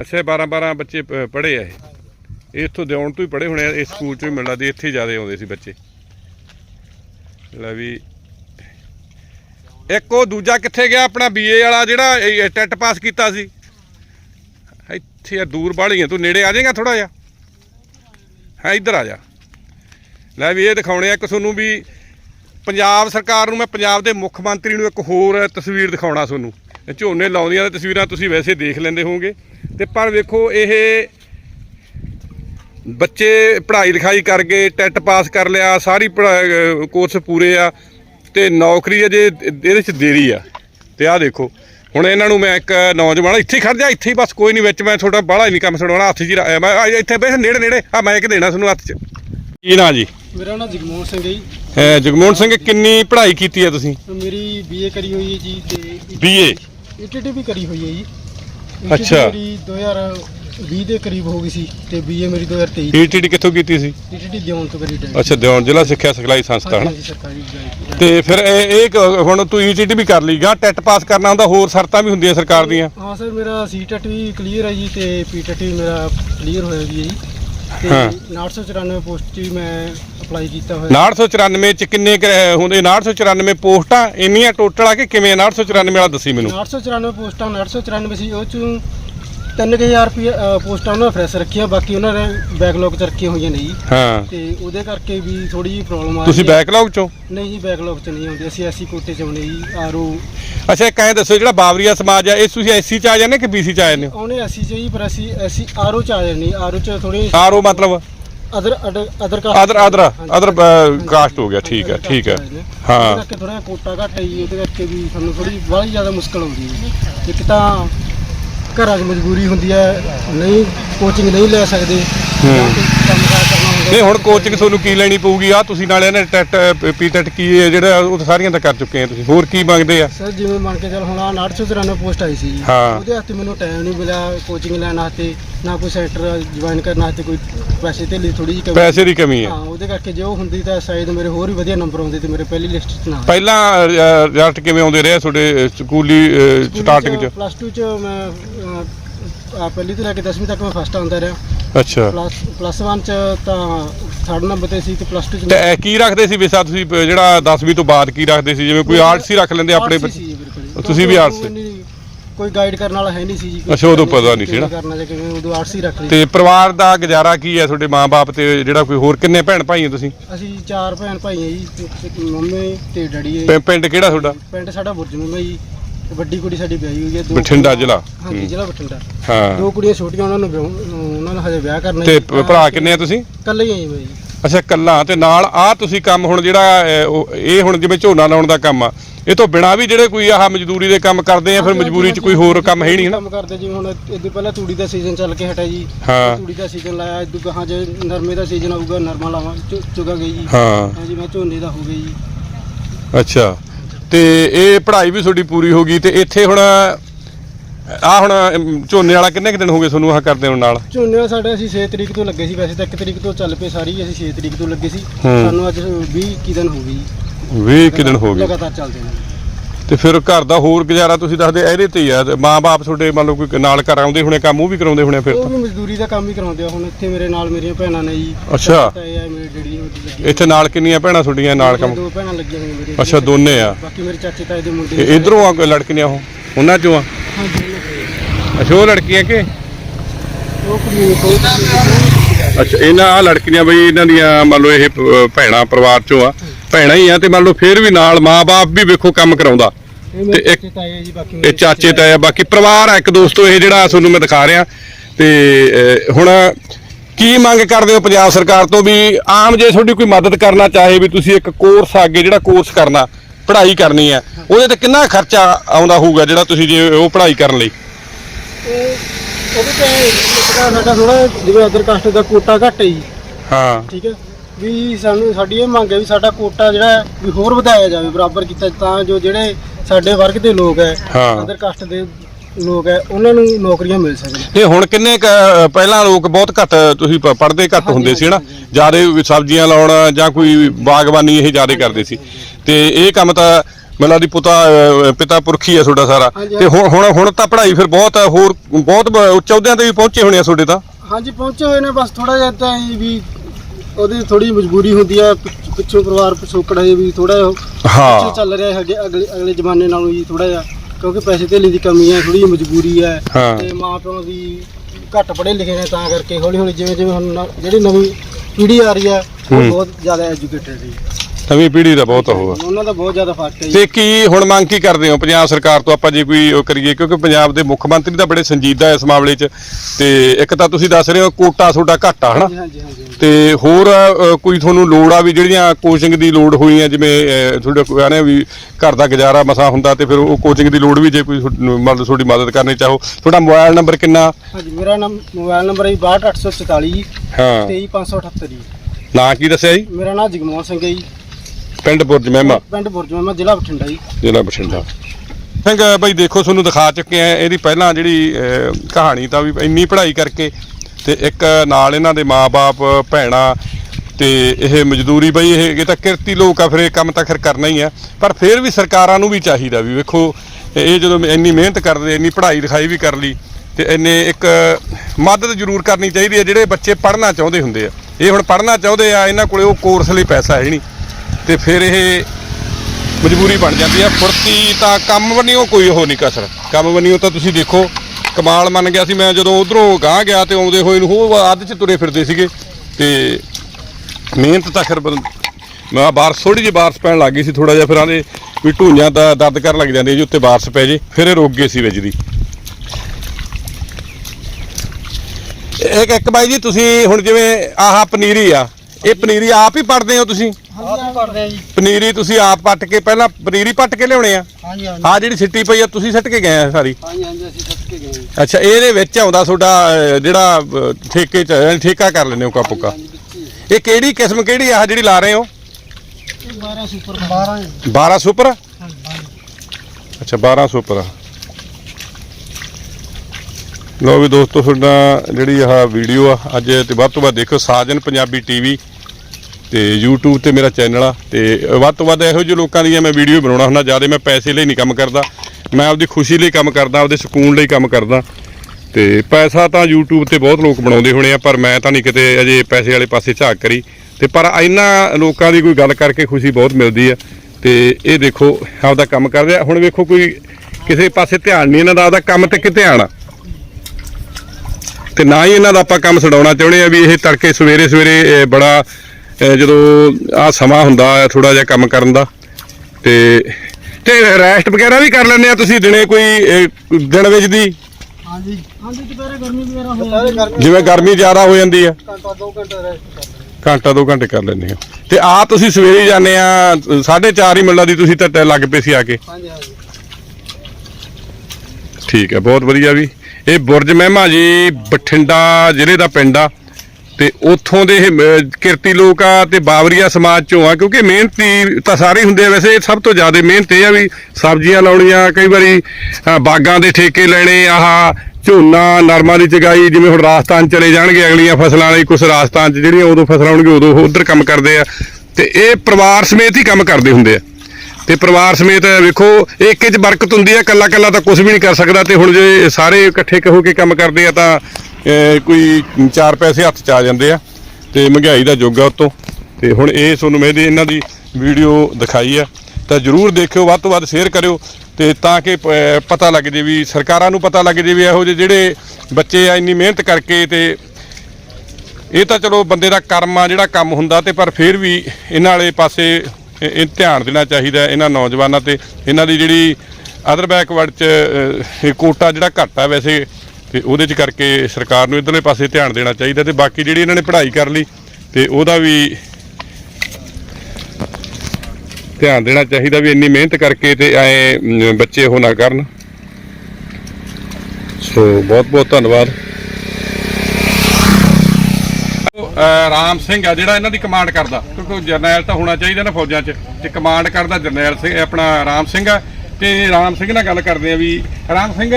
ਅੱਛਾ 12 12 ਬੱਚੇ ਪ- ਪੜ੍ਹੇ ਆ ਇਹ। ਇੱਥੋਂ ਦਿਉਣ ਤੋਂ ਹੀ ਪੜ੍ਹੇ ਹੋਣੇ ਆ ਇਸ ਸਕੂਲ ਚੋਂ ਹੀ ਮਿਲਦਾ ਦੀ ਇੱਥੇ ਜ਼ਿਆਦਾ ਆਉਂਦੇ ਸੀ ਬੱਚੇ। ਲੈ ਵੀ, ਇੱਕ ਉਹ ਦੂਜਾ ਕਿੱਥੇ ਗਿਆ, ਆਪਣਾ ਬੀਏ ਵਾਲਾ ਜਿਹੜਾ, ਇਹ ਟੈਟ ਪਾਸ ਕੀਤਾ ਸੀ। ਇੱਥੇ ਆ, ਦੂਰ ਬਾਹਲੀਆਂ ਤੂੰ ਨੇੜੇ ਆ ਜਾਏਗਾ ਥੋੜਾ ਜਿਹਾ। ਹਾਂ, ਇੱਧਰ ਆ ਜਾ। ਲੈ ਵੀ, ਇਹ ਦਿਖਾਉਣੇ ਆ, ਇੱਕ ਤੁਹਾਨੂੰ ਵੀ ਪੰਜਾਬ ਸਰਕਾਰ ਨੂੰ ਮੈਂ ਪੰਜਾਬ ਦੇ ਮੁੱਖ ਮੰਤਰੀ ਨੂੰ ਇੱਕ ਹੋਰ ਤਸਵੀਰ ਦਿਖਾਉਣਾ ਤੁਹਾਨੂੰ। ਝੋਨੇ ਲਾਉਂਦੀਆਂ ਦੀਆਂ ਤਸਵੀਰਾਂ, ਤੁਸੀਂ ਵੈਸੇ ਦੇਖ ਲੈਂਦੇ ਹੋਵੋਗੇ। ਤੇ ਪਰ ਵੇਖੋ, ਇਹ ਬੱਚੇ ਪੜ੍ਹਾਈ ਲਿਖਾਈ ਕਰਕੇ ਗਏ ਟੈਟ ਪਾਸ ਕਰ ਲਿਆ, ਸਾਰੀ ਪੜ੍ਹਾ- ਕੋਰਸ ਪੂਰੇ ਆ, ਤੇ ਨੌਕਰੀ ਅਜੇ ਇਹਦੇ ਚ ਦੇਰੀ ਆ। ਤੇ ਆਹ ਦੇਖੋ, ਹੁਣ ਇਹਨਾਂ ਨੂੰ ਮੈਂ ਇੱਕ ਨੌਜਵਾਨ, ਇੱਥੇ ਹੀ ਖੜ ਜਾ, ਇੱਥੇ ਹੀ ਬਸ ਕੋਈ ਨਹੀਂ ਵਿੱਚ ਮੈਂ ਤੁਹਾਡਾ ਬਾਹਲਾ ਹੀ ਨਹੀਂ ਕੰਮ ਛਡਾਉਣਾ ਹੱਥ 'ਚ ਹੀ ਮੈਂ ਇੱਥੇ ਬੈਠ ਨੇੜੇ ਨੇੜੇ ਆ ਮੈਂ ਇੱਕ ਦੇਣਾ ਤੁਹਾਨੂੰ ਹੱਥ 'ਚ। ਕੀ ਨਾਂ ਜੀ? ਮੇਰਾ ਨਾਮ ਜਗਮੋਹਨ ਸਿੰਘ ਹੈ ਜੀ। ਅਹ ਜਗਮੋਹਨ ਸਿੰਘ ਕਿੰਨੀ ਪੜ੍ਹਾਈ ਕੀਤੀ ਹੈ ਤੁਸੀਂ? ਮੇਰੀ ਬੀਏ ਕਰੀ ਹੋਈ ਹੈ ਜੀ ਤੇ BA? ਈਟੀਟੀ ਵੀ ਕਰੀ ਹੋਈ ਹੈ ਜੀ। ਅੱਛਾ। ਮੇਰੀ 2020 ਦੇ ਕਰੀਬ ਹੋ ਗਈ ਸੀ ਤੇ ਬੀਏ ਮੇਰੀ 2023 ਈਟੀਟੀ ਕਿੱਥੋਂ ਕੀਤੀ ਸੀ? ਈਟੀਟੀ ਦਿਉਣ ਤੋਂ ਕਰੀ ਡਾਇਰੈਕਟ ਅੱਛਾ ਦਿਉਣ ਜ਼ਿਲ੍ਹਾ ਸਿੱਖਿਆ ਸਿਖਲਾਈ ਸੰਸਥਾ ਹਨਾ? ਸਰਕਾਰੀ ਤੇ ਫਿਰ ਇਹ ਇਹ ਕ- ਹੁਣ ਤੂੰ ਈਟੀਟੀ ਵੀ ਕਰ ਲਈ ਗਾ ਟੈਟ ਪਾਸ ਕਰਨਾ ਹੁੰਦਾ ਹੋਰ ਸ਼ਰਤਾਂ ਵੀ ਹੁੰਦੀਆਂ ਸਰਕਾਰ ਦੀਆਂ? ਹਾਂ ਸਰ ਮੇਰਾ ਸੀਟੈਟ ਵੀ ਕਲੀਅਰ ਹੈ ਜੀ ਤੇ ਪੀਟੈਟ ਵੀ ਮੇਰਾ ਕਲੀਅਰ ਹੋਇਆ ਵੀ ਹੈ ਜੀ। ਤੇ ਹਾਂ। 994 ਪੋਸਟ 'ਚ ਵੀ ਮੈਂ ਅਪਲਾਈ ਕੀਤਾ ਹੋਇਆ 994 ਚ ਕਿੰਨੇ ਕੁ ਹੁੰਦੇ 994 ਪੋਸਟਾਂ ਇੰਨੀਆਂ ਟੋਟਲ ਆ ਕਿ ਕਿਵੇਂ 994 ਵਾਲਾ ਦੱਸੀ ਮੈਨੂੰ 994 ਪੋਸਟਾਂ 994 ਸੀ ਉਹ ਚੋਂ 3000 ਰੁਪਏ ਪੋਸਟਾਂ ਉਹਨਾਂ ਨੇ ਫਰੈਸ਼ ਰੱਖੀਆਂ ਬਾਕੀ ਉਹਨਾਂ ਨੇ ਬੈਕਲੌਗ 'ਚ ਰੱਖੀਆਂ ਹੋਈਆਂ ਨੇ ਜੀ। ਹਾਂ। ਤੇ ਉਹਦੇ ਕਰਕੇ ਵੀ ਥੋੜੀ ਜਿਹੀ ਪ੍ਰੋਬਲਮ ਆ ਤੁਸੀਂ ਰਹੀ ਹੈ। ਬੈਕਲੌਗ ਚੋਂ? ਨਹੀਂ ਜੀ ਬੈਕਲੌਗ 'ਚ ਨਹੀਂ ਆਉਂਦੇ। ਅਸੀਂ ਐਸੀ ਕੋਟੇ 'ਚ ਆਉਂਦੇ ਜੀ ਆਰਓ। ਅੱਛਾ ਇੱਕ ਐਂ ਦੱਸੋ ਜਿਹੜਾ ਬਾਬਰੀਆ ਸਮਾਜ ਆ ਇਹ ਤੁਸੀਂ ਐਸਸੀ ਚ ਆ ਜਾਂਦੇ ਕਿ ਬੀਸੀ ਚ ਆ ਜਾਂਦੇ ਹੋ? ਆਉਣੇ 'ਚ ਜੀ ਪਰ ਅਸੀਂ ਐਸੀ ਆਰਓ 'ਚ ਆ ਜਾਂਦੇ ਆਰਓ 'ਚ ਥੋੜੀ ਆਰਓ ਮਤਲਬ? Other other other other other caste ਹੋ ਗਿਆ ਠੀਕ ਹੈ ਠੀਕ ਹੈ। ਹਾਂ। ਕਰਕੇ ਥੋੜਾ ਕੋਟਾ ਘੱਟ ਹੈ ਜੀ ਉਹਦੇ ਕਰਕੇ ਵੀ ਸਾਨੂੰ ਥੋੜੀ ਬਹੁਤ ਜ਼ਿਆਦਾ ਮੁਸ਼ਕਲ ਆਉਂਦੀ ਹੈ ਇੱਕ ਤਾਂ ਘਰਾਂ 'ਚ ਮਜਬੂਰੀ ਹੁੰਦੀ ਹੈ ਨਹੀਂ ਕੋਚਿੰਗ ਨਹੀਂ ਲੈ ਸਕਦੇ। ਕਰਨਾ ਹੁੰਦਾ ਨਹੀਂ ਹੁਣ ਕੋਚਿੰਗ ਤੁਹਾਨੂੰ ਕੀ ਲੈਣੀ ਪਊਗੀ? ਆ ਤੁਸੀਂ ਨਾਲੇ ਇਹਨੇ ਟੈਟ ਪੀ ਟੈਟ ਕੀ ਹੈ ਜਿਹੜਾ ਉਹ ਤਾਂ ਸਾਰੀਆਂ ਤਾਂ ਕਰ ਚੁੱਕੇ ਆ ਤੁਸੀਂ। ਹੋਰ ਕੀ ਮੰਗਦੇ ਆ? ਸਰ ਜਿਵੇਂ ਮੰਨ ਕੇ ਚੱਲ ਹੁਣ ਆਹ 994 ਪੋਸਟ ਆਈ ਸੀ। ਹਾਂ। ਉਹਦੇ ਵਾਸਤੇ ਮੈਨੂੰ ਟਾਈਮ ਨਹੀਂ ਮਿਲਿਆ ਕੋਚਿੰਗ ਲੈਣ ਵਾਸਤੇ ਨਾ ਕੋਈ ਸੈਂਟਰ ਜੁਆਇਨ ਕਰਨ ਵਾਸਤੇ ਕੋਈ ਪੈਸੇ ਤੇ ਲਈ ਥੋੜੀ ਜਿਹੀ ਕਮੀ। ਪੈਸੇ ਦੀ ਕਮੀ ਹਾਂ ਹੈ ਉਹਦੇ ਕਰਕੇ ਜੇ ਉਹ ਹੁੰਦੀ ਤਾਂ ਸ਼ਾਇਦ ਮੇਰੇ ਹੋਰ ਵੀ ਵਧੀਆ ਨੰਬਰ ਆਉਂਦੇ ਤੇ ਮੇਰੇ ਪਹਿਲੀ ਲਿਸਟ 'ਚ ਨਾ ਪਹਿਲਾਂ ਰਿਜ਼ਲਟ ਕਿਵੇਂ ਆਉਂਦੇ ਰਹੇ ਤੁਹਾਡੇ ਸਕੂਲੀ ਸਟਾਰਟਿੰਗ ਚ ਪਲੱਸ 2 ਚ ਮੈਂ ਆ ਪਹਿਲੀ ਤੋਂ ਲੈ ਕੇ 10ਵੀਂ ਤੱਕ ਮੈਂ ਫਸਟ ਆਉਂਦਾ ਰਿਹਾ। ਅੱਛਾ। ਪਲੱਸ ਪਲੱਸ 1 ਚ ਤਾਂ ਥਰਡ ਨੰਬਰ ਤੇ ਸੀ ਤੇ ਪਲੱਸ 2 ਚ ਤੇ ਇਹ ਕੀ ਰੱਖਦੇ ਸੀ ਵਿਸ਼ਾ ਤੁਸੀਂ ਪ- ਜਿਹੜਾ 10ਵੀਂ ਤੋਂ ਬਾਅਦ ਕੀ ਰੱਖਦੇ ਸੀ? ਜਿਵੇਂ ਕੋਈ ਆਰਟਸ ਹੀ ਰੱਖ ਲੈਂਦੇ ਆਪਣੇ ਹੀ ਬੱਚੇ ਬਿਲਕੁਲ ਤੁਸੀਂ ਵੀ ਸੀ? ਕੋਈ ਗਾਈਡ ਕਰਨ ਵਾਲਾ ਹੈ ਨਹੀਂ ਸੀ ਜੀ ਅੱਛਾ, ਉਦੋਂ ਪਤਾ ਨਹੀਂ ਸੀ ਨਾ। ਕਿਵੇਂ ਕਰਨਾ ਜਾਂ ਕਿਵੇਂ ਉਦੋਂ ਆਰਸੀ ਰੱਖ ਲਈ। ਤੇ ਪਰਿਵਾਰ ਦਾ ਗੁਜ਼ਾਰਾ ਕੀ ਹੈ ਤੁਹਾਡੇ ਮਾਪੇ ਤੇ ਜਿਹੜਾ ਕੋਈ ਹੋਰ ਕਿੰਨੇ ਭੈਣ ਭਾਈ ਹੋ ਤੁਸੀਂ? ਅਸੀਂ ਚਾਰ ਭੈਣ ਭਾਈ ਆ ਜੀ ਮੰਮੀ ਤੇ ਡੈਡੀ ਹੈ ਪਿੰ- ਪਿੰਡ ਕਿਹੜਾ ਤੁਹਾਡਾ? ਪਿੰਡ ਸਾਡਾ ਬੁਰਜਮੂਮਾ ਜੀ। ਤੇ ਵੱਡੀ ਕੁੜੀ ਸਾਡੀ ਵਿਆਹੀ ਹੋਈ ਹੈ ਦੋ ਬਠਿੰਡਾ ਜ਼ਿਲ੍ਹਾ। ਹਾਂਜੀ। ਜ਼ਿਲ੍ਹਾ ਬਠਿੰਡਾ। ਹਾਂ। ਦੋ ਕੁੜੀਆਂ ਛੋਟੀਆਂ ਉਹਨਾਂ ਨੂੰ ਉਹਨਾਂ ਨੂੰ ਹਜੇ ਵਿਆਹ ਕਰਨਾ ਤੇ। ਭ- ਭਰਾ ਕਿੰਨੇ ਆ ਤੁਸੀਂ? ਇਕੱਲੇ ਹੀ ਆ ਜੀ ਮੈਂ ਜੀ। ਅੱਛਾ ਕੱਲਾ ਤੇ ਨਾਲ ਆ ਤੁਸੀਂ ਕੰਮ ਹੁਣ ਜਿਹੜਾ ਉਹ- ਇਹ ਹੁਣ ਜਿਵੇਂ ਝੋਨਾ ਲਾਉਣ ਦਾ ਕੰਮ ਆ ਇਹ ਤੋਂ ਬਿਨਾ ਵੀ ਜਿਹੜੇ ਕੋਈ ਆਹ ਮਜ਼ਦੂਰੀ ਦੇ ਕੰਮ ਕਰਦੇ ਆ ਫਿਰ ਮਜਬੂਰੀ 'ਚ ਕੋਈ ਹੋਰ ਕੰਮ ਹੈ ਨਹੀਂ ਨਾ? ਕੰਮ ਕਰਦੇ ਜੀ ਹੁਣ ਇਦੋਂ ਪਹਿਲਾਂ ਤੂੜੀ ਦਾ ਸੀਜ਼ਨ ਚੱਲ ਕੇ ਹਟਿਆ ਜੀ। ਹਾਂ। ਤੂੜੀ ਦਾ ਸੀਜ਼ਨ ਲਾਇਆ ਇਦੋਂ ਗਾਹਾਂ ਜੇ ਨਰਮੇ ਦਾ ਸੀਜ਼ਨ ਆਊਗਾ ਨਰਮਾ ਲਾਵਾਂ ਚੁਗਾ ਗਈ ਜੀ। ਹਾਂ। ਹਾਂਜੀ ਮੈਂ ਝੋਨੇ ਦਾ ਹੋ ਗਈ ਜੀ। ਅੱਛਾ। ਤੇ ਇਹ ਪੜ੍ਹਾਈ ਵੀ ਤੁਹਾਡੀ ਪੂਰੀ ਹੋ ਗਈ ਤੇ ਇੱਥੇ ਹੁਣ ਆ ਹੁਣ ਝੋਨੇ ਵਾਲਾ ਕਿੰਨੇ ਕੁ ਦਿਨ ਹੋ ਗਏ ਤੁਹਾਨੂੰ ਆਹ ਕਰਦੇ ਹੁਣ ਨਾਲ? ਝੋਨੇ ਦਾ ਸਾਡੇ ਅਸੀਂ 6 ਤਰੀਕ ਤੋਂ ਲੱਗੇ ਸੀ ਵੈਸੇ ਤਾਂ 1 ਤਰੀਕ ਤੋਂ ਚੱਲ ਪਏ ਸਾਰੀ ਅਸੀਂ 6 ਤਰੀਕ ਤੋਂ ਲੱਗੇ ਸੀ। ਸਾਨੂੰ ਅੱਜ 20 21 ਦਿਨ ਹੋ ਗਏ ਜੀ। 20 ਕੁ ਦਿਨ ਹੋ ਗਏ। ਲਗਾਤਾਰ ਚੱਲਦੇ ਨੇ। ਤੇ ਫਿਰ ਘਰ ਦਾ ਹੋਰ ਗੁਜ਼ਾਰਾ ਤੁਸੀਂ ਦੱਸਦੇ ਇਹਦੇ ਤੇ ਹੀ ਆ। ਮਾਂ-ਬਾਪ ਤੁਹਾਡੇ ਮੰਨ ਲਓ ਕੋਈ ਨਾਲ ਘਰ ਆਉਂਦੇ ਹੋਣੇ ਕੰਮ ਉਹ ਵੀ ਕਰਾਉਂਦੇ ਹੋਣੇ ਫਿਰ ਉਹ ਤਾਂ? ਵੀ ਮਜ਼ਦੂਰੀ ਦਾ ਕੰਮ ਹੀ ਕਰਾਉਂਦੇ ਆ। ਹੁਣ ਇੱਥੇ ਮੇਰੇ ਨਾਲ ਮੇਰੀਆਂ ਭੈਣਾਂ ਨੇ ਜੀ। ਅੱਛਾ। ਤਾਂ ਇਹ ਆ ਮੇਰੇ ਡੈਡੀ ਉਹਦੀ ਲੱਗੀ ਇੱਥੇ ਨਾਲ ਕਿੰਨੀਆਂ ਭੈਣਾਂ ਤੁਹਾਡੀਆਂ ਨਾਲ ਕੰਮ? ਦੋ ਭੈਣਾਂ ਲੱਗੀਆਂ ਹੋਈਆਂ ਮੇਰੇ। ਅੱਛਾ ਦੋਨੇ ਆ। ਬਾਕੀ ਮੇਰੇ ਚਾਚੇ ਤਾਏ ਦੇ ਮੁੰਡੇ ਇਹ ਇਧਰੋਂ ਆ ਕੋਈ ਲੜਕੀਆਂ ਉਹ? ਉਹਨਾਂ ਚੋਂ ਆ? ਦੇ। ਅੱਛਾ ਉਹ ਲੜਕੀਆਂ ਕਿ? ਉਹ ਕੁੜੀ ਨੂੰ ਕੋਈ ਅੱਛਾ ਇਹਨਾਂ ਆ ਲੜਕੀਆਂ ਬਈ ਇਹਨਾਂ ਦੀਆਂ ਮੰਨ ਲਓ ਇਹ ਭੈਣਾਂ ਪਰਿਵਾਰ ਚੋਂ ਆ। ਭੈਣਾਂ ਹੀ ਆ ਤੇ ਮੰਨ ਲਓ ਫਿਰ ਵੀ ਨਾਲ ਮਾਂ-ਬਾਪ ਵੀ ਵੇਖੋ ਕੰਮ ਕਰਾਉਂਦਾ। ਤੇ ਇੱਕ- ਇਹ ਚਾਚੇ ਤਾਏ ਆ ਬਾਕੀ ਪਰਿਵਾਰ ਆ ਇੱਕ ਦੋਸਤੋ ਇਹ ਜਿਹੜਾ ਤੁਹਾਨੂੰ ਮੈਂ ਦਿਖਾ ਰਿਹਾ। ਤੇ ਹੁਣ ਕੀ ਮੰਗ ਕਰਦੇ ਹੋ ਪੰਜਾਬ ਸਰਕਾਰ ਤੋਂ ਵੀ ਆਮ ਜੇ ਤੁਹਾਡੀ ਕੋਈ ਮਦਦ ਕਰਨਾ ਚਾਹੇ ਵੀ ਤੁਸੀਂ ਇੱਕ ਕੋਰਸ ਅੱਗੇ ਜਿਹੜਾ ਕੋਰਸ ਕਰਨਾ ਪੜ੍ਹਾਈ ਕਰਨੀ ਆ ਉਹਦੇ ਤੇ ਕਿੰਨਾ ਖਰਚਾ ਆਉਂਦਾ ਹੋਊਗਾ ਜਿਹੜਾ ਤੁਸੀਂ ਜੇ ਉਹ ਪੜ੍ਹਾਈ ਕਰਨ ਲਈ? ਉਹ- ਉਹਦੇ ਤੇ ਸਾਡਾ ਥੋੜਾ ਜਿਵੇਂ ਅਦਰ ਕਾਸਟ ਦਾ ਕੋਟਾ ਘੱਟ ਹੈ ਜੀ। ਹਾਂ। ਠੀਕ ਹੈ। ਵੀ ਸਾਨੂੰ ਸਾਡੀ ਇਹ ਮੰਗ ਹੈ ਵੀ ਸਾਡਾ ਕੋਟਾ ਜਿਹੜਾ ਵੀ ਹੋਰ ਵਧਾਇਆ ਜਾਵੇ ਬਰਾਬਰ ਕੀਤਾ ਤਾਂ ਜੋ ਜਿਹੜੇ ਸਾਡੇ ਵਰਗ ਦੇ ਲੋਕ ਹੈ ਹਾਂ। ਅਦਰ ਕਾਸਟ ਦੇ ਲੋਕ ਹੈ ਉਹਨਾਂ ਨੂੰ ਨੌਕਰੀਆਂ ਮਿਲ ਸਕਣ। ਤੇ ਹੁਣ ਕਿੰਨੇ ਕੁ, ਅਹ, ਪਹਿਲਾਂ ਲੋਕ ਬਹੁਤ ਘੱਟ ਤੁਸੀਂ ਪ- ਪੜ੍ਹਦੇ ਘੱਟ ਹੁੰਦੇ ਸੀ ਨਾ ਜ਼ਿਆਦਾ ਸਬਜ਼ੀਆਂ ਲਾਉਣ ਜਾਂ ਕੋਈ ਬਾਗਬਾਨੀ ਇਹ ਜ਼ਿਆਦਾ ਕਰਦੇ ਸੀ। ਤੇ ਇਹ ਕੰਮ ਤਾਂ ਮੈਨੂੰ ਦੀ ਪੁੱਤਾ ਅਹ, ਪਿਤਾ ਪੁਰਖੀ ਹੈ ਤੁਹਾਡਾ ਸਾਰਾ। ਹਾਂਜੀ, ਤੇ ਹੁਣ ਹੁਣ ਹੁਣ ਤਾਂ ਪੜ੍ਹਾਈ ਫਿਰ ਬਹੁਤ ਹੋਰ ਬਹੁਤ ਬ- ਉੱਚ ਅਹੁਦਿਆਂ ਤੇ ਵੀ ਪਹੁੰਚੇ ਹੋਣੇ ਆ ਤੁਹਾਡੇ ਤਾਂ। ਹਾਂਜੀ ਪਹੁੰਚੇ ਹੋਏ ਨੇ ਬਸ ਥੋੜਾ ਜਿਹਾ ਤਾਂ ਇਹ ਵੀ ਉਹਦੀ ਥੋੜੀ ਮਜਬੂਰੀ ਹੁੰਦੀ ਹੈ ਪਿੱਛ- ਪਿੱਛੋਂ ਪਰਿਵਾਰ ਪਿਛੋਕੜ ਹੈ ਵੀ ਥੋੜਾ ਪਿੱਛੇ ਹਾਂ ਚੱਲ ਰਿਹਾ ਹੈ ਅੱਗੇ ਅਗਲੇ ਅਗਲੇ ਜ਼ਮਾਨੇ ਨਾਲੋਂ ਜੀ ਥੋੜਾ ਜਿਹਾ ਕਿਉਂਕਿ ਪੈਸੇ ਧੇਲੇ ਦੀ ਕਮੀ ਹੈ ਥੋੜੀ ਮਜਬੂਰੀ ਹੈ ਹਾਂ। ਤੇ ਮਾਂ ਪਿਓ ਵੀ ਘੱਟ ਪੜ੍ਹੇ ਲਿਖੇ ਨੇ ਤਾਂ ਕਰਕੇ ਹੌਲੀ ਹੌਲੀ ਜਿਵੇਂ ਜਿਵੇਂ ਹੁਣ ਨ- ਜਿਹੜੀ ਨਵੀਂ ਪੀੜ੍ਹੀ ਆ ਰਹੀ ਹੈ ਉਹ ਹੂੰ। ਬਹੁਤ ਜ਼ਿਆਦਾ ਐਜੂਕੇਟਡ ਹੈ ਨਵੀਂ ਪੀੜ੍ਹੀ ਦਾ ਬਹੁਤ ਹੋਊਗਾ ਉਹਨਾਂ ਦਾ ਬਹੁਤ ਜ਼ਿਆਦਾ ਫ਼ਰਕ ਹੈ ਜੀ। ਤੇ ਕੀ ਹੁਣ ਮੰਗ ਕੀ ਕਰਦੇ ਹੋ? ਪੰਜਾਬ ਸਰਕਾਰ ਤੋਂ ਆਪਾਂ ਜੇ ਕੋਈ ਉਹ ਕਰੀਏ ਕਿਉਂਕਿ ਪੰਜਾਬ ਦੇ ਮੁੱਖ ਮੰਤਰੀ ਤਾਂ ਬੜੇ ਸੰਜੀਦਾ ਇਸ ਮਾਮਲੇ 'ਚ। ਤੇ ਇੱਕ ਤਾਂ ਤੁਸੀਂ ਦੱਸ ਰਹੇ ਹੋ ਕੋਟਾ ਤੁਹਾਡਾ ਘੱਟ ਆ ਹਨਾ? ਹਾਂਜੀ ਹਾਂਜੀ ਹਾਂਜੀ ਤੇ ਹੋਰ ਅ, ਕੋਈ ਤੁਹਾਨੂੰ ਲੋੜ ਆ ਵੀ ਜਿਹੜੀਆਂ ਕੋਚਿੰਗ ਦੀ ਲੋੜ ਹੋਈ ਆ ਜਿਵੇਂ ਅ, ਤੁਹਾਡੇ ਕੋਈ ਆਨੇ ਵੀ ਘਰ ਦਾ ਗੁਜ਼ਾਰਾ ਮਸਾ ਹੁੰਦਾ ਤੇ ਫਿਰ ਉਹ ਕੋਚਿੰਗ ਦੀ ਲੋੜ ਵੀ ਜੇ ਕੋਈ ਤੁਹਾਨੂੰ ਮਦਦ ਤੁਹਾਡੀ ਮਦਦ ਕਰਨੀ ਚਾਹੋ। ਤੁਹਾਡਾ ਮੋਬਾਈਲ ਨੰਬਰ ਕਿੰਨਾ? ਹਾਂਜੀ ਮੇਰਾ ਨੰਬ- ਮੋਬਾਈਲ ਨੰਬਰ ਹੈ 62844 ਜੀ ਹਾਂ। 23578 ਜੀ। ਨਾਂ ਕੀ ਦੱਸਿਆ ਜੀ? ਮੇਰਾ ਨਾਮ ਜਗਮੋਹਨ ਸਿੰਘ ਹੈ ਜੀ। ਪਿੰਡ ਬੁਰਜ ਮਹਿਮਾ? ਪਿੰਡ ਬੁਰਜਮਾਮਾ ਜ਼ਿਲ੍ਹਾ ਬਠਿੰਡਾ ਜੀ। ਜ਼ਿਲ੍ਹਾ ਬਠਿੰਡਾ। ਸਿੰਘ ਬਾਈ ਦੇਖੋ ਤੁਹਾਨੂੰ ਦਿਖਾ ਚੁੱਕੇ ਆ ਇਹਦੀ ਪਹਿਲਾਂ ਜਿਹੜੀ ਅਹ, ਕਹਾਣੀ ਤਾਂ ਵੀ ਇੰਨੀ ਪੜ੍ਹਾਈ ਕਰਕੇ ਤੇ ਇੱਕ ਨਾਲ ਇਹਨਾਂ ਦੇ ਮਾਪੇ ਭੈਣਾਂ ਤੇ ਇਹ ਮਜ਼ਦੂਰੀ ਬਈ ਇਹ ਇਹ ਤਾਂ ਕਿਰਤੀ ਲੋਕ ਆ ਫਿਰ ਇਹ ਕੰਮ ਤਾਂ ਖੈਰ ਕਰਨਾ ਹੀ ਆ। ਪਰ ਫਿਰ ਵੀ ਸਰਕਾਰਾਂ ਨੂੰ ਵੀ ਚਾਹੀਦਾ ਵੀ ਵੇਖੋ ਇਹ ਜਦੋਂ ਇੰਨੀ ਮਿਹਨਤ ਕਰਦੇ ਇੰਨੀ ਪੜ੍ਹਾਈ ਲਿਖਾਈ ਵੀ ਕਰ ਲਈ ਤੇ ਇੰਨੇ ਇੱਕ ਮਦਦ ਜ਼ਰੂਰ ਕਰਨੀ ਚਾਹੀਦੀ ਹੈ ਜਿਹੜੇ ਬੱਚੇ ਪੜ੍ਹਨਾ ਚਾਹੁੰਦੇ ਹੁੰਦੇ ਆ। ਇਹ ਹੁਣ ਪੜ੍ਹਨਾ ਚਾਹੁੰਦੇ ਆ ਇਹਨਾਂ ਕੋਲੇ ਉਹ ਕੋਰਸ ਲਈ ਪੈਸਾ ਹੈ ਨਹੀਂ। ਤੇ ਫਿਰ ਇਹ ਮਜਬੂਰੀ ਬਣ ਜਾਂਦੀ ਆ। ਫੁਰਤੀ ਤਾਂ ਕੰਮ ਬੰਨਿਓ ਕੋਈ ਉਹ ਨਹੀਂ ਕਸਰ। ਕੰਮ ਬੰਨਿਓ ਤਾਂ ਤੁਸੀਂ ਦੇਖੋ, ਕਮਾਲ ਮੰਨ ਗਿਆ ਸੀ ਮੈਂ ਜਦੋਂ ਉਧਰੋਂ ਗਾਂ ਗਿਆ ਤੇ ਆਉਂਦੇ ਹੋਏ ਨੂੰ ਉਹ ਅੱਧ ਚ ਤੁਰੇ ਫਿਰਦੇ ਸੀਗੇ ਤੇ ਮਿਹਨਤ ਤਾਂ ਖਰ ਮੈਂ ਬਾਰਸ਼ ਥੋੜੀ ਜਿਹੀ ਬਾਰਿਸ਼ ਪੈਣ ਲੱਗ ਗਈ ਸੀ ਥੋੜਾ ਜਿਹਾ ਫਿਰ ਆਂਦੇ ਵੀ ਢੂਈਆਂ ਦਾ ਦਰਦ ਕਰਨ ਲੱਗ ਜਾਂਦੇ ਜੀ, ਉੱਤੇ ਬਾਰਿਸ਼ ਪੈ ਜੇ, ਫਿਰ ਇਹ ਰੁਕ ਗਏ ਸੀ ਵਿੱਚ ਦੀ। ਇੱਕ ਇੱਕ ਬਾਈ ਜੀ, ਤੁਸੀਂ ਹੁਣ ਜਿਵੇਂ ਆਹ ਪਨੀਰੀ ਆ, ਇਹ ਪਨੀਰੀ ਆਪ ਹੀ ਪੜਦੇ ਹੋ ਤੁਸੀਂ? ਹਾਂਜੀ ਕਰਦੇ ਆ ਜੀ? ਪਨੀਰੀ ਤੁਸੀਂ ਆਪ ਪੱਟ ਕੇ ਪਹਿਲਾਂ ਪਨੀਰੀ ਪੱਟ ਕੇ ਲਿਆਉਣੇ ਆ? ਹਾਂਜੀ ਹਾਂਜੀ। ਆ ਜਿਹੜੀ ਸਿੱਟੀ ਪਈ ਆ ਤੁਸੀਂ ਸਿੱਟ ਕੇ ਗਏ ਆ ਸਾਰੀ? ਹਾਂਜੀ ਹਾਂਜੀ ਅਸੀਂ ਸੱਚ ਕੇ ਗਏ। ਅੱਛਾ ਇਹਦੇ ਵਿੱਚ ਆਉਂਦਾ ਤੁਹਾਡਾ ਅਹ, ਜਿਹੜਾ ਅਹ, ਠੇਕੇ ਚ ਯਾਨੀ ਠੇਕਾ ਕਰ ਲੈਂਦੇ ਹੋ ਕਾ ਪੁੱਕਾ। ਹਾਂਜੀ ਵਿੱਚ ਹੀ। ਇਹ ਕਿਹੜੀ ਕਿਸਮ ਕਿਹੜੀ ਆ ਜਿਹੜੀ ਲਾ ਰਹੇ ਹੋ? ਇਹ 12 ਸੁਪਰ 12 ਜੀ 12 ਸੁਪਰ। ਅੱਛਾ 12 ਸੁਪਰ ਲੋ ਵੀ ਦੋਸਤੋ ਤੁਹਾਡਾ ਜਿਹੜੀ ਆਹ ਵੀਡੀਓ ਆ ਅੱਜ ਤੇ ਵੱਧ ਤੋਂ ਵੱਧ ਦੇਖੋ ਸਾਜਨ ਪੰਜਾਬੀ ਟੀਵੀ ਤੇ YouTube ਤੇ ਮੇਰਾ ਚੈਨਲ ਆ ਤੇ ਵੱਧ ਤੋਂ ਵੱਧ ਇਹੋ ਜਿਹੇ ਲੋਕਾਂ ਦੀਆਂ ਮੈਂ ਵੀਡੀਓ ਬਣਾਉਣਾ ਹੁੰਦਾ, ਜ਼ਿਆਦਾ ਮੈਂ ਪੈਸੇ ਲਈ ਨਹੀਂ ਕੰਮ ਕਰਦਾ। ਮੈਂ ਆਪਦੀ ਖੁਸ਼ੀ ਲਈ ਕੰਮ ਕਰਦਾ, ਆਪਦੇ ਸਕੂਨ ਲਈ ਕੰਮ ਕਰਦਾ। ਤੇ ਪੈਸਾ ਤਾਂ YouTube ਤੇ ਬਹੁਤ ਲੋਕ ਬਣਾਉਂਦੇ ਹੋਣੇ ਆ, ਪਰ ਮੈਂ ਤਾਂ ਨਹੀਂ ਕਿਤੇ ਅਜੇ ਪੈਸੇ ਵਾਲੇ ਪਾਸੇ ਝਾਕ ਕਰੀ। ਤੇ ਪਰ ਇਹਨਾਂ ਲੋਕਾਂ ਦੀ ਕੋਈ ਗੱਲ ਕਰਕੇ ਖੁਸ਼ੀ ਬਹੁਤ ਮਿਲਦੀ ਆ। ਤੇ ਇਹ ਦੇਖੋ, ਆਪਦਾ ਕੰਮ ਕਰ ਰਿਹਾ। ਹੁਣ ਵੇਖੋ ਕੋਈ ਕਿਸੇ ਪਾਸੇ ਧਿਆਨ ਨਹੀਂ, ਇਹਨਾਂ ਦਾ ਆਪਦਾ ਕੰਮ ਤੇ ਕਿ ਧਿਆਨ ਆ ਤੇ ਨਾ ਹੀ ਇਹਨਾਂ ਦਾ ਆਪਾਂ ਕੰਮ ਛਡਾਉਣਾ ਚਾਹੁੰਦੇ ਆ ਵੀ ਇਹ ਤੜਕੇ ਸਵੇਰੇ ਸਵੇਰੇ ਬੜਾ ਜਦੋਂ ਆ ਸਮਾਂ ਹੁੰਦਾ ਹੈ ਥੋੜਾ ਜਿਹਾ ਕੰਮ ਕਰਨ ਦਾ ਤੇ ਤੇ ਰੈਸਟ ਵਗੈਰਾ ਵੀ ਕਰ ਲੈਂਦੇ ਆ ਤੁਸੀਂ ਦਿਨੇ ਕੋਈ ਦਿਨ ਵਿੱਚ ਦੀ? ਹਾਂਜੀ। ਹਾਂਜੀ ਦੁਪਹਿਰੇ ਗਰਮੀ ਵਗੈਰਾ ਹੋ ਜਾਂਦੀ ਜਿਵੇਂ ਗਰਮੀ ਜ਼ਿਆਦਾ ਹੋ ਜਾਂਦੀ ਆ ਘੰਟਾ 2 ਘੰਟੇ ਰੈਸਟ ਕਰ ਘੰਟਾ ਦੋ ਘੰਟੇ ਕਰ ਲੈਂਦੇ ਆ ਤੇ ਆ ਤੁਸੀਂ ਸਵੇਰੇ ਹੀ ਜਾਂਦੇ ਆ 4:30 ਹੀ ਮਿਲਦਾ ਦੀ ਤੁਸੀਂ ਤਾਂ ਲੱਗ ਪਏ ਸੀ ਆ ਕੇ? ਹਾਂਜੀ ਹਾਂਜੀ। ਠੀਕ ਹੈ ਬਹੁਤ ਵਧੀਆ ਵੀ। ਇਹ ਬੁਰਜ ਮਹਿਮਾ ਜੀ ਬਠਿੰਡਾ ਜ਼ਿਲ੍ਹੇ ਦਾ ਪਿੰਡ ਆ। ਤੇ ਉੱਥੋਂ ਦੇ ਇਹ, ਅਹ, ਕਿਰਤੀ ਲੋਕ ਆ ਤੇ ਬਾਵਰੀਆ ਸਮਾਜ ਚੋਂ ਆ ਕਿਉਂਕਿ ਮਿਹਨਤੀ ਤਾਂ ਸਾਰੇ ਹੁੰਦੇ ਆ ਵੈਸੇ ਸਭ ਤੋਂ ਜ਼ਿਆਦਾ ਮਿਹਨਤ ਇਹ ਆ ਵੀ ਸਬਜ਼ੀਆਂ ਲਾਉਣੀਆਂ ਕਈ ਵਾਰੀ ਅਹ, ਬਾਗਾਂ ਦੇ ਠੇਕੇ ਲੈਣੇ ਆਹ ਝੋਨਾ ਨਰਮਾ ਦੀ ਚਗਾਈ ਜਿਵੇਂ ਹੁਣ ਰਾਜਸਥਾਨ ਚਲੇ ਜਾਣਗੇ ਅਗਲੀਆਂ ਫਸਲਾਂ ਲਈ ਕੁਝ ਰਾਜਸਥਾਨ 'ਚ ਜਿਹੜੀਆਂ ਉਦੋਂ ਫਸਲਾਂ ਆਉਣਗੀਆਂ ਉਦੋਂ ਉਹ ਉੱਧਰ ਕੰਮ ਕਰਦੇ ਆ। ਤੇ ਇਹ ਪਰਿਵਾਰ ਸਮੇਤ ਹੀ ਕੰਮ ਕਰਦੇ ਹੁੰਦੇ ਆ। ਤੇ ਪਰਿਵਾਰ ਸਮੇਤ ਵੇਖੋ ਇੱਕ ਇੱਕ ਬਰਕਤ ਹੁੰਦੀ ਹੈ ਕੱਲਾ ਕੱਲਾ ਤਾਂ ਕੁਝ ਵੀ ਨਹੀਂ ਕਰ ਸਕਦਾ ਤੇ ਹੁਣ ਜੇ ਸਾਰੇ ਇਕੱਠੇ ਹੋ ਕੇ ਕੰਮ ਕਰਦੇ ਆ ਤਾਂ ਕੋਈ ਚਾਰ ਪੈਸੇ ਹੱਥ ਚ ਆ ਜਾਂਦੇ ਆ ਤੇ ਮਹਿੰਗਾਈ ਦਾ ਯੁੱਗ ਆ ਉਤੋਂ। ਤੇ ਹੁਣ ਇਹ ਤੁਹਾਨੂੰ ਮੈਂ ਇਹਦੀ ਇਹਨਾਂ ਦੀ ਵੀਡੀਓ ਦਿਖਾਈ ਆ। ਤਾਂ ਜਰੂਰ ਦੇਖਿਓ, ਵੱਧ ਤੋਂ ਵੱਧ ਸ਼ੇਅਰ ਕਰਿਓ ਤੇ ਤਾਂ ਕਿ ਪਤਾ ਲੱਗ ਜੇ ਵੀ ਸਰਕਾਰਾਂ ਨੂੰ ਪਤਾ ਲੱਗ ਜੇ ਵੀ ਇਹੋ ਜਿਹੇ ਜਿਹੜੇ ਬੱਚੇ ਆ ਇੰਨੀ ਮਿਹਨਤ ਕਰਕੇ ਤੇ ਇਹ ਤਾਂ ਚਲੋ ਬੰਦੇ ਦਾ ਕਰਮ ਆ, ਜਿਹੜਾ ਕੰਮ ਹੁੰਦਾ ਤੇ ਪਰ ਫਿਰ ਵੀ ਇਹਨਾਂ ਵਾਲੇ ਪਾਸੇ ਇਹ ਧਿਆਨ ਦੇਣਾ ਚਾਹੀਦਾ ਇਹਨਾਂ ਨੌਜਵਾਨਾਂ ਤੇ। ਇਹਨਾਂ ਦੀ ਜਿਹੜੀ ਅਦਰ ਬੈਕਵਰਡ ਚ ਇਹ ਕੋਟਾ ਜਿਹੜਾ ਘੱਟ ਆ ਵੈਸੇ ਤੇ ਉਹਦੇ ਚ ਕਰਕੇ ਸਰਕਾਰ ਨੂੰ ਇਧਰਲੇ ਪਾਸੇ ਧਿਆਨ ਦੇਣਾ ਚਾਹੀਦਾ ਤੇ ਬਾਕੀ ਜਿਹੜੀ ਇਹਨਾਂ ਨੇ ਪੜ੍ਹਾਈ ਕਰ ਲਈ ਤੇ ਉਹਦਾ ਵੀ ਧਿਆਨ ਦੇਣਾ ਚਾਹੀਦਾ ਵੀ ਇੰਨੀ ਮਿਹਨਤ ਕਰਕੇ ਤੇ ਐ ਬੱਚੇ ਉਹ ਨਾ ਕਰਨ। ਸੋ ਬਹੁਤ ਬਹੁਤ ਧੰਨਵਾਦ। ਰਾਮ ਸਿੰਘ ਆ ਜਿਹੜਾ ਇਹਨਾਂ ਦੀ ਕਮਾਂਡ ਕਰਦਾ। ਕਿਉਂਕਿ ਜਰਨੈਲ ਤਾਂ ਹੋਣਾ ਚਾਹੀਦਾ ਨਾ ਫੌਜਾਂ 'ਚ। ਤੇ ਕਮਾਂਡ ਕਰਦਾ ਜਰਨੈਲ ਸਿੰਘ ਆਪਣਾ ਰਾਮ ਸਿੰਘ ਆ। ਤੇ ਰਾਮ ਸਿੰਘ ਨਾਲ ਗੱਲ ਕਰਦੇ ਆ ਵੀ ਰਾਮ ਸਿੰਘ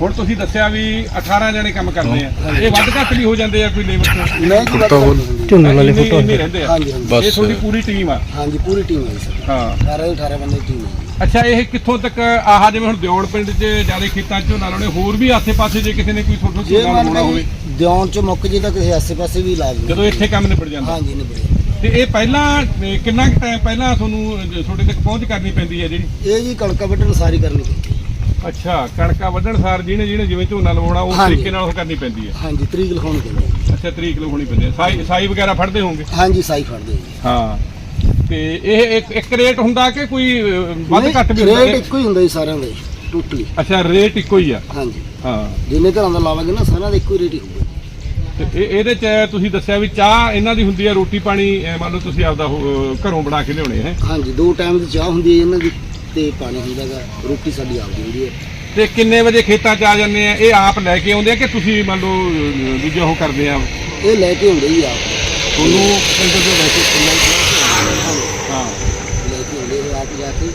ਹੁਣ ਤੁਸੀਂ ਦੱਸਿਆ ਵੀ 18 ਜਣੇ ਕੰਮ ਕਰਦੇ ਆ। ਇਹ ਵੱਧ ਘੱਟ ਵੀ ਹੋ ਜਾਂਦੇ ਆ ਕੋਈ ਲੇਬਰ ਤੋਂ ਨਹੀਂ ਜੀ ਬਸ ਝੋਨੇ ਵਾਲੇ ਫੋਟੋ ਇੰਨੇ ਰਹਿੰਦੇ ਆ। ਹਾਂਜੀ ਹਾਂਜੀ। ਇਹ ਤੁਹਾਡੀ ਪੂਰੀ ਟੀਮ ਆ। ਹਾਂਜੀ ਪੂਰੀ ਟੀਮ ਹੈ ਸਰ। ਹਾਂ। 18 18 ਬੰਦੇ ਦੀ ਟੀਮ ਹੈ ਅੱਛਾ ਇਹ ਕਿੱਥੋਂ ਤੱਕ ਆਹ ਜਿਵੇਂ ਹੁਣ ਦਿਉਣ ਪਿੰਡ 'ਚ ਜ਼ਿਆਦਾ ਖੇਤਾਂ 'ਚ ਝੋਨਾ ਲਾਉਣੇ ਹੋਰ ਵੀ ਆਸੇ-ਪਾਸੇ ਜੇ ਕਿਸੇ ਨੇ ਕੋਈ ਝੋਨਾ ਮੰਨ ਲਾਉਣਾ ਹੋਵੇ? ਲਓ ਦਿਉਣ ਚ ਮੁੱਕ ਜੇ ਤਾਂ ਕਿਸੇ ਆਸੇ ਪਾਸੇ ਵੀ ਲਾਜ਼ਮੀ ਜਦੋਂ ਇੱਥੇ ਕੰਮ ਨਿਬੜ ਜਾਂਦਾ। ਹਾਂਜੀ ਨਿਬੜੇ ਤੇ ਇਹ ਪਹਿਲਾਂ ਅਹ, ਕਿੰਨਾ ਕੁ ਟਾਈਮ ਪਹਿਲਾਂ ਤੁਹਾਨੂੰ ਅਹ, ਤੁਹਾਡੇ ਤੱਕ ਪਹੁੰਚ ਕਰਨੀ ਪੈਂਦੀ ਹੈ ਜਿਹੜੀ? ਇਹ ਜੀ ਕਣਕਾਂ ਵੱਢਣ ਸਾਰੀ ਕਰਨੀ ਪੈਂਦੀ ਅੱਛਾ ਕਣਕਾਂ ਵੱਢਣ ਸਾਰ ਜਿਹਨੇ ਜਿਹਨੇ ਜਿਵੇਂ ਝੋਨਾ ਲਵਾਉਣਾ ਉਸ ਹਾਂਜੀ। ਤਰੀਕੇ ਨਾਲ ਉਹ ਕਰਨੀ ਪੈਂਦੀ ਹੈ? ਹਾਂਜੀ ਤਰੀਕ ਲਿਖਾਉਣੀ ਪੈਂਦੀ ਹੈ। ਅੱਛਾ ਤਰੀਕ ਲਗਾਉਣੀ ਪੈਂਦੀ ਹੈ। ਸਾਈ ਸਾਈ ਵਗੈਰਾ ਫੜਦੇ ਹੋਵੋਗੇ ਹਾਂਜੀ ਸਾਈ ਫੜਦੇ ਜੀ ਹਾਂ। ਤੇ ਇਹ ਇੱਕ ਇੱਕ ਰੇਟ ਹੁੰਦਾ ਕਿ ਕੋਈ ਅਹ, ਵੱਧ ਨਹੀਂ, ਘੱਟ ਵੀ ਰੇਟ ਹੁੰਦਾ ਇੱਕੋ ਹੀ ਹੁੰਦਾ ਜੀ ਸਾਰਿਆਂ ਦਾ ਟੋਟਲੀ। ਅੱਛਾ ਰੇਟ ਇੱਕੋ ਹੀ ਆ? ਹਾਂਜੀ। ਹਾਂ। ਜਿੰਨੇ ਘਰਾਂ ਦਾ ਲਾਵਾਂਗੇ ਨਾ ਸਾਰਿਆਂ ਦਾ ਇੱਕੋ ਹੀ ਰੇਟ ਹੀ ਹੋਊਗਾ। ਤੇ ਇਹ ਇਹਦੇ ਚ ਤੁਸੀਂ ਦੱਸਿਆ ਵੀ ਚਾਹ ਇਹਨਾਂ ਦੀ ਹੁੰਦੀ ਹੈ ਰੋਟੀ ਪਾਣੀ ਅਹ, ਮੰਨ ਲਓ ਤੁਸੀਂ ਆਪਦਾ ਉਹ, ਘਰੋਂ ਬਣਾ ਕੇ ਲਿਆਉਣੇ ਹੈ। ਹਾਂਜੀ ਦੋ ਟਾਈਮ ਦੀ ਚਾਹ ਹੁੰਦੀ ਹੈ ਇਹਨਾਂ ਦੀ ਤੇ ਪਾਣੀ ਹੁੰਦਾਗਾ ਰੋਟੀ ਸਾਡੀ ਆਪਦੀ ਹੁੰਦੀ ਹੈ। ਤੇ ਕਿੰਨੇ ਵਜੇ ਖੇਤਾਂ 'ਚ ਆ ਜਾਂਦੇ ਆ? ਇਹ ਆਪ ਲੈ ਕੇ ਆਉਂਦੇ ਆ ਕਿ ਤੁਸੀਂ ਮੰਨ ਲਓ ਅਹ, ਦੂਜੇ ਉਹ ਕਰਦੇ ਆ? ਇਹ ਲੈ ਕੇ ਹੁੰਦੇ ਹੀ ਆਪ ਤੁਹਾਨੂੰ ਪਿੰਡ ਤੋਂ ਲੈ ਕੇ ਹਾਂ ਲੈ ਕੇ ਹੁੰਦੇ ਇਹ ਆਪ ਜਾ ਕੇ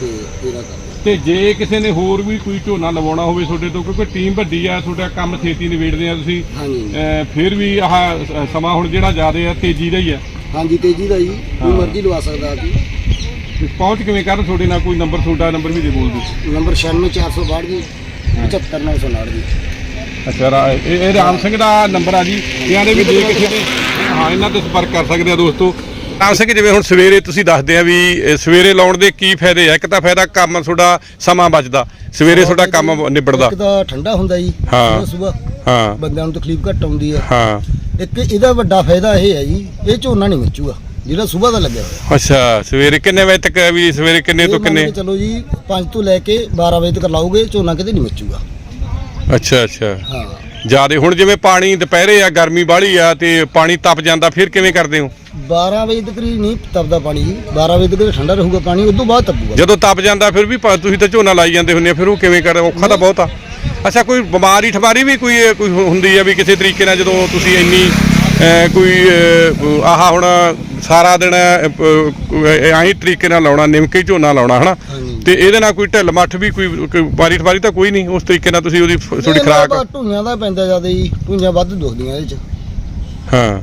ਤੇ ਕਰਦੇ ਤੇ ਜੇ ਕਿਸੇ ਨੇ ਹੋਰ ਵੀ ਕੋਈ ਝੋਨਾ ਲਵਾਉਣਾ ਹੋਵੇ ਤੁਹਾਡੇ ਤੋਂ ਕਿਉਂਕਿ ਟੀਮ ਵੱਡੀ ਆ ਤੁਹਾਡਾ ਕੰਮ ਛੇਤੀ ਨਿਬੇੜਦੇ ਆ ਤੁਸੀਂ। ਅਹ, ਫਿਰ ਵੀ ਆਹ ਸਮਾਂ ਹੁਣ ਜਿਹੜਾ ਜ਼ਿਆਦਾ ਆ ਤੇਜ਼ੀ ਦਾ ਹੀ ਆ। ਹਾਂਜੀ ਤੇਜੀ ਦਾ ਜੀ ਕੋਈ। ਮਰਜ਼ੀ ਲਵਾ ਸਕਦਾ ਆ ਜੀ ਤੇ ਪਹੁੰਚ ਕਿਵੇਂ ਕਰਨ ਤੁਹਾਡੇ ਨਾਲ? ਕੋਈ ਨੰਬਰ ਤੁਹਾਡਾ ਨੰਬਰ ਵੀ ਦੇ ਬੋਲ ਦਿਓ। ਨੰਬਰ 96462 ਜੀ 75959 ਜੀ ਅੱਛਾ ਰਾ- ਇਹ ਇਹ ਰਾਮ ਸਿੰਘ ਦਾ ਨੰਬਰ ਆ ਜੀ। ਇਹਨਾਂ ਦੇ ਵੀ ਜੇ ਕਿਸੇ ਨੇ ਹਾਂ ਇਹਨਾਂ ਤੇ ਸੰਪਰਕ ਕਰ ਸਕਦੇ ਆ ਦੋਸਤੋ। ਰਾਮ ਸਿੰਘ ਜਿਵੇਂ ਹੁਣ ਸਵੇਰੇ ਤੁਸੀਂ ਦੱਸਦੇ ਆ ਵੀ ਇਹ ਸਵੇਰੇ ਲਾਉਣ ਦੇ ਕੀ ਫਾਇਦੇ ਆ? ਇੱਕ ਤਾਂ ਫਾਇਦਾ ਕੰਮ ਤੁਹਾਡਾ ਸਮਾਂ ਬਚਦਾ। ਸਵੇਰੇ ਤੁਹਾਡਾ ਕੰਮ ਨਿਬੜਦਾ ਇੱਕ ਤਾਂ ਠੰਡਾ ਹੁੰਦਾ ਜੀ ਹਾਂ। ਸਵੇਰ ਹਾਂ। ਬੰਦਿਆਂ ਨੂੰ ਤਕਲੀਫ ਘੱਟ ਆਉਂਦੀ ਹੈ। ਹਾਂ। ਇੱਕ ਇਹਦਾ ਵੱਡਾ ਫਾਇਦਾ ਇਹ ਹੈ ਜੀ ਇਹ ਝੋਨਾ ਨਹੀਂ ਮੱਚੂਗਾ ਜਿਹੜਾ ਸਵੇਰ ਦਾ ਲੱਗਿਆ ਹੋਇਆ। ਅੱਛਾ ਸਵੇਰੇ ਕਿੰਨੇ ਵਜੇ ਤੱਕ ਵੀ ਸਵੇਰੇ ਕਿੰਨੇ ਤੋਂ ਕਿੰਨੇ? ਚਲੋ ਜੀ 5 ਤੋਂ ਲੈ ਕੇ 12 ਵਜੇ ਤੱਕ ਲਾਓਗੇ ਝੋਨਾ ਕਿਤੇ ਨਹੀਂ ਮੱਚੂਗਾ ਅੱਛਾ ਅੱਛਾ। ਹਾਂ। ਜਿਆਦੇ ਹੁਣ ਜਿਵੇਂ ਪਾਣੀ ਦੁਪਹਿਰੇ ਆ ਗਰਮੀ ਬਾਹਲੀ ਆ ਤੇ ਪਾਣੀ ਤਪ ਜਾਂਦਾ ਫਿਰ ਕਿਵੇਂ ਕਰਦੇ ਹੋ? 12 ਵਜੇ ਤੱਕ ਨਹੀਂ ਤਪਦਾ ਪਾਣੀ ਜੀ। 12 ਵਜੇ ਤੱਕ ਠੰਡਾ ਰਹੂਗਾ ਪਾਣੀ ਤੋਂ ਬਾਅਦ ਤਪੂਗਾ। ਜਦੋਂ ਤਪ ਜਾਂਦਾ ਫਿਰ ਵੀ ਪ- ਤੁਸੀਂ ਤਾਂ ਝੋਨਾ ਲਾਈ ਜਾਂਦੇ ਹੁੰਦੇ ਆ ਫਿਰ ਉਹ ਕਿਵੇਂ ਕਰ ਔਖਾ ਤਾਂ ਬਹੁਤ ਆ। ਅੱਛਾ ਕੋਈ ਬਿਮਾਰੀ ਠਮਾਰੀ ਵੀ ਕੋਈ ਕੋਈ ਹੁੰਦੀ ਆ ਵੀ ਕਿਸੇ ਤਰੀਕੇ ਨਾਲ ਜਦੋਂ ਤੁਸੀਂ ਇੰਨੀ ਅਹ, ਕੋਈ ਅਹ, ਆਹ ਹੁਣ ਸਾਰਾ ਦਿਨ ਆਹੀ ਤਰੀਕੇ ਨਾਲ ਲਾਉਣਾ ਨਿਮਕੇ ਝੋਨਾ ਲਾਉਣਾ ਹਨਾ। ਤੇ ਇਹਦੇ ਨਾਲ ਕੋਈ ਢਿੱਲ ਮੱਠ ਵੀ ਕੋਈ ਕੋਈ ਬਾਰੀ ਠਮਾਰੀ ਤਾਂ ਕੋਈ ਨਹੀਂ ਉਸ ਤਰੀਕੇ ਨਾਲ ਤੁਸੀਂ ਉਹਦੀ ਫ- ਤੁਹਾਡੀ ਖਰਾਕ ਢੂਈਆਂ ਦਾ ਪੈਂਦਾ ਜ਼ਿਆਦਾ ਜੀ ਢੂਈਆਂ ਵੱਧ ਦੁਖਦੀਆਂ ਇਹਦੇ ਚ। ਹਾਂ।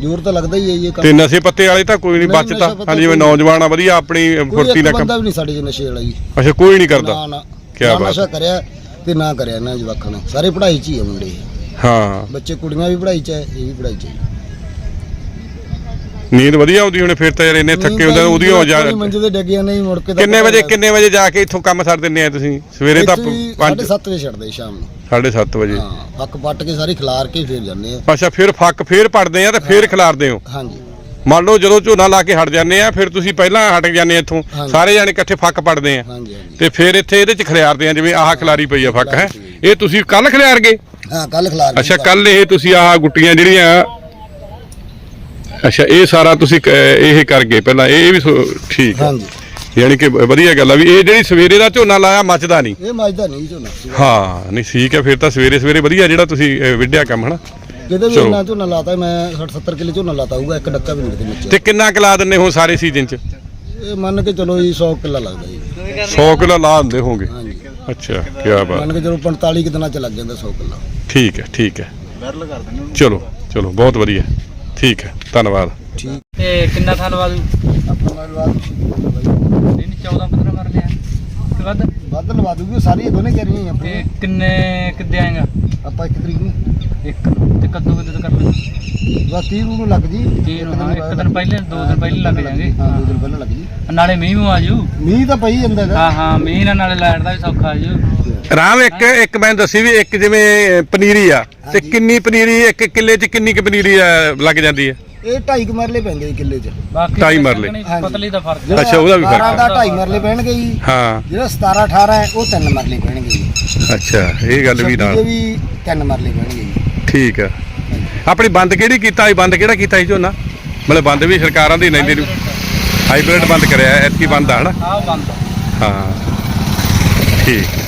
ਜ਼ੋਰ ਤਾਂ ਲੱਗਦਾ ਹੀ ਹੈ ਜੀ ਇਹ ਕੰਮ। ਤੇ ਨਸ਼ੇ ਪੱਤੇ ਵਾਲੇ ਤਾਂ ਕੋਈ ਨਹੀਂ ਨਹੀਂ, ਬਚਦਾ। ਪੱਤਾ ਹਾਂ ਜਿਵੇਂ ਕੋਈ- ਨੌਜਵਾਨ ਆ ਵਧੀਆ ਆਪਣੀ ਕੋਈ ਫੁਰਤੀ ਇੱਕ ਨਾਲ ਬੰਦਾ ਕੰਮ ਵੀ ਨਹੀਂ ਸਾਡੇ ਚ ਨਸ਼ੇ ਵਾਲਾ ਜੀ। ਅੱਛਾ ਕੋਈ ਨਹੀਂ ਨਾ ਕਰਦਾ ਨਾ। ਕਿਆ ਨਾ ਬਾਤ। ਨਸ਼ਾ ਕਰਿਆ ਤੇ ਨਾ ਕਰਿਆ ਇਹਨਾਂ ਜਵਾਕਾਂ ਨੇ। ਸਾਰੇ ਪੜ੍ਹਾਈ ਚ ਹੀ ਆ ਮੁੰਡੇ। ਹਾਂ। ਬੱਚੇ ਕੁੜੀਆਂ ਵੀ ਪੜ੍ਹਾਈ ਚ ਹੈ ਇਹ ਵੀ ਪੜ੍ਹਾਈ ਚ ਹੈ। ਨੀਂਦ ਵਧੀਆ ਆਉਂਦੀ ਹੁਣ ਫਿਰ ਤਾਂ ਯਾਰ ਇੰਨੇ ਥੱਕੇ ਹੁੰਦੇ ਉਹਦੀ ਹੋ ਜਾ ਮੰਜੇ ਤੇ ਡਿੱਗਿਆ ਨਹੀਂ ਮੁੜ ਕੇ ਕਿੰਨੇ ਵਜੇ। ਕਿੰਨੇ ਵਜੇ ਜਾ ਕੇ ਇੱਥੋਂ ਕੰਮ ਛੱਡ ਦਿੰਦੇ ਆ ਤੁਸੀਂ? ਸਵੇਰੇ ਤਾਂ ਇੱਥੇ ਹੀ 5 ਸਾਢੇ ਸੱਤ ਵਜੇ ਛੱਡਦੇ ਸ਼ਾਮ ਨੂੰ। 7:30 ਵਜੇ। ਹਾਂ ਪੱਕ ਪੱਟ ਕੇ ਸਾਰੀ ਖਿਲਾਰ ਕੇ ਫੇਰ ਜਾਂਦੇ ਆ। ਅੱਛਾ ਫਿਰ ਫੱਕ ਫਿਰ ਪੜਦੇ ਆ ਤੇ ਫਿਰ ਖਿਲਾਰਦੇ ਹੋ? ਹਾਂਜੀ। ਮੰਨ ਲਓ ਜਦੋਂ ਝੋਨਾ ਲਾ ਕੇ ਹਟ ਜਾਂਦੇ ਆ ਫਿਰ ਤੁਸੀਂ ਪਹਿਲਾਂ ਹਟ ਜਾਂਦੇ ਆ ਇੱਥੋਂ। ਸਾਰੇ ਜਾਣੇ ਇਕੱਠੇ ਫੱਕ ਪੜਦੇ ਆ। ਤੇ ਫਿਰ ਇੱਥੇ ਇਹਦੇ ਚ ਖਿਲਾਰਦੇ ਆ ਜਿਵੇਂ ਆਹ ਖਿਲਾਰੀ ਪਈ ਆ ਫੱਕ ਹੈ। ਇਹ ਤੁਸੀਂ ਕੱਲ ਖਿਲਾਰ ਗਏ? ਹਾਂ ਕੱਲ ਖਿਲਾਰ ਅੱਛਾ ਕੱਲ ਇਹ ਤੁਸੀਂ ਆਹ ਗੁੱਟੀਆਂ ਜਿਹੜੀਆਂ ਅੱਛਾ ਇਹ ਸਾਰਾ ਤੁਸੀਂ ਕ- ਇਹ ਕਰ ਗਏ ਪਹਿਲਾਂ ਇਹ ਇਹ ਵੀ ਸੋ- ਠੀਕ ਹੈ। ਹਾਂਜੀ। ਯਾਨੀ ਕਿ ਵਧੀਆ ਗੱਲ ਆ ਵੀ ਇਹ ਜਿਹੜੀ ਸਵੇਰੇ ਦਾ ਝੋਨਾ ਲਾਇਆ ਮੱਚਦਾ ਨਹੀਂ। ਇਹ ਮੱਝਦਾ ਨਹੀਂ ਝੋਨਾ। ਹਾਂ ਨਹੀਂ ਠੀਕ ਹੈ ਫਿਰ ਤਾਂ ਸਵੇਰੇ ਸਵੇਰੇ ਵਧੀਆ ਜਿਹੜਾ ਤੁਸੀਂ ਅਹ, ਵਿੱਢਿਆ ਕੰਮ ਹਨਾ? ਕਿਤੇ ਵੀ ਚਲੋ। ਇੰਨਾ ਝੋਨਾ ਲਾਤਾ ਮੈਂ 60 70 ਕਿੱਲੇ ਝੋਨਾ ਲਾਤਾ ਹੋਊਗਾ ਇੱਕ ਡੱਕਾ ਵੀ ਨਹੀਂ ਕਿਤੇ ਤੇ ਮੱਚਿਆ ਕਿੰਨਾ ਕਲਾ ਦਿੰਦੇ ਹੋ ਸਾਰੇ ਸੀਜ਼ਨ ਚ? ਇਹ ਮੰਨ ਕੇ ਚਲੋ ਜੀ 100 ਕਿੱਲਾ ਲੱਗਦਾ ਜੀ। 100 ਕਿਲੋ ਲਾ ਦਿੰਦੇ ਹੋਗੇ ਹਾਂਜੀ। ਅੱਛਾ ਕੀ ਬਾਤ। ਮੰਨ ਕੇ ਚਲੋ 45 ਕੁ ਦਿਨਾਂ ਚ ਲੱਗ ਜਾਂਦਾ 100 ਕਿੱਲਾ। ਠੀਕ ਹੈ ਠੀਕ ਹੈ। ਚਲੋ ਚਲੋ ਬਹੁਤ ਵਧੀਆ। ਠੀਕ ਹੈ ਧੰਨਵਾਦ। ਠੀਕ ਤੇ ਕਿੰਨਾ ਸਾਲ ਬਾਅਦ ਆਪਾਂ ਨਾਲ ਬਾਅਦ ਨਹੀਂ ਨਹੀਂ 14 15 ਮਰ ਲਿਆ। ਤੇ ਵੱਧ? ਵੱਧ ਲਵਾ ਦੂਗੀ ਸਾਰੀ ਦੋਨੇ ਕਹਿ ਰਹੀਆਂ ਤੇ ਆਪਣੇ। ਕਿੰਨੇ ਕਿੱਦੇ ਆਏਗਾ? ਆਪਾਂ ਇੱਕ ਤਰੀਕ ਨੂੰ। ਇੱਕ ਤੇ ਕਦੋਂ ਕਦੋਂ ਕਰ ਲੈ ਬਸ 30 ਨੂੰ ਲੱਗ ਜੀ। ਜੀ ਹਾਂ ਇੱਕ ਦਿਨ ਪਹਿਲੇ ਦੋ ਦਿਨ ਪਹਿਲੇ ਲੱਗ ਜਾਣਗੇ। ਹਾਂ ਦੋ ਦਿਨ ਪਹਿਲਾਂ ਲੱਗ ਜੀ। ਨਾਲੇ ਮੀਂਹ ਮੂੰਹ ਆਜੂ ਮੀਂਹ ਤਾਂ ਪਈ ਜਾਂਦਾ ਹਾਂ ਹਾਂ ਮੀਂਹ ਨਾਲ ਨਾਲੇ ਲਾਈਟ ਦਾ ਵੀ ਸੌਖਾ ਆਜੂ ਰਾਮ ਇੱਕ ਇੱਕ ਮੈਂ ਦੱਸੀ ਵੀ ਇੱਕ ਜਿਵੇਂ ਪਨੀਰੀ ਆ ਤੇ। ਕਿੰਨੀ ਪਨੀਰੀ ਇੱਕ ਕਿੱਲੇ 'ਚ ਕਿੰਨੀ ਕੁ ਪਨੀਰੀ ਲੱਗ ਜਾਂਦੀ ਹੈ? ਇਹ 2.5 ਮਰਲੇ ਪੈਂਦੇ ਜੀ ਕਿੱਲੇ 'ਚ। ਬਾਕੀ ਢਾਈ ਮਰਲੇ। ਹਾਂਜੀ। ਪਤਲੀ ਦਾ ਫ਼ਰਕ ਜਿਹੜਾ ਅੱਛਾ, ਉਹਦਾ ਵੀ ਫ਼ਰਕ 12 ਹੈ। ਦਾ 2.5 ਮਰਲੇ ਪੈਣਗੇ ਜੀ। ਹਾਂ। ਜਿਹੜਾ 17 18 ਹੈ ਉਹ 3 ਮਰਲੇ ਪੈਣਗੇ ਜੀ। ਅੱਛਾ ਇਹ ਗੱਲ ਵੀ ਨਾਲ। ਦੇ ਵੀ 3 ਮਰਲੇ ਪੈਣਗੇ ਜੀ। ਠੀਕ ਆ। ਆਪਣੀ ਬੰਦ ਕਿਹੜੀ ਕੀਤਾ ਸੀ? ਬੰਦ ਕਿਹੜਾ ਕੀਤਾ ਸੀ ਝੋਨਾ? ਮਤਲਬ ਬੰਦ ਵੀ ਸਰਕਾਰਾਂ ਦੀ ਲੈਂਦੇ ਨੇ ਹਾਈਬ੍ਰਿਡ ਬੰਦ ਕਰਿਆ ਐਤਕੀ ਬੰਦ ਆ ਹਨਾ? ਆਹ ਬੰਦ। ਹਾਂ। ਠੀਕ।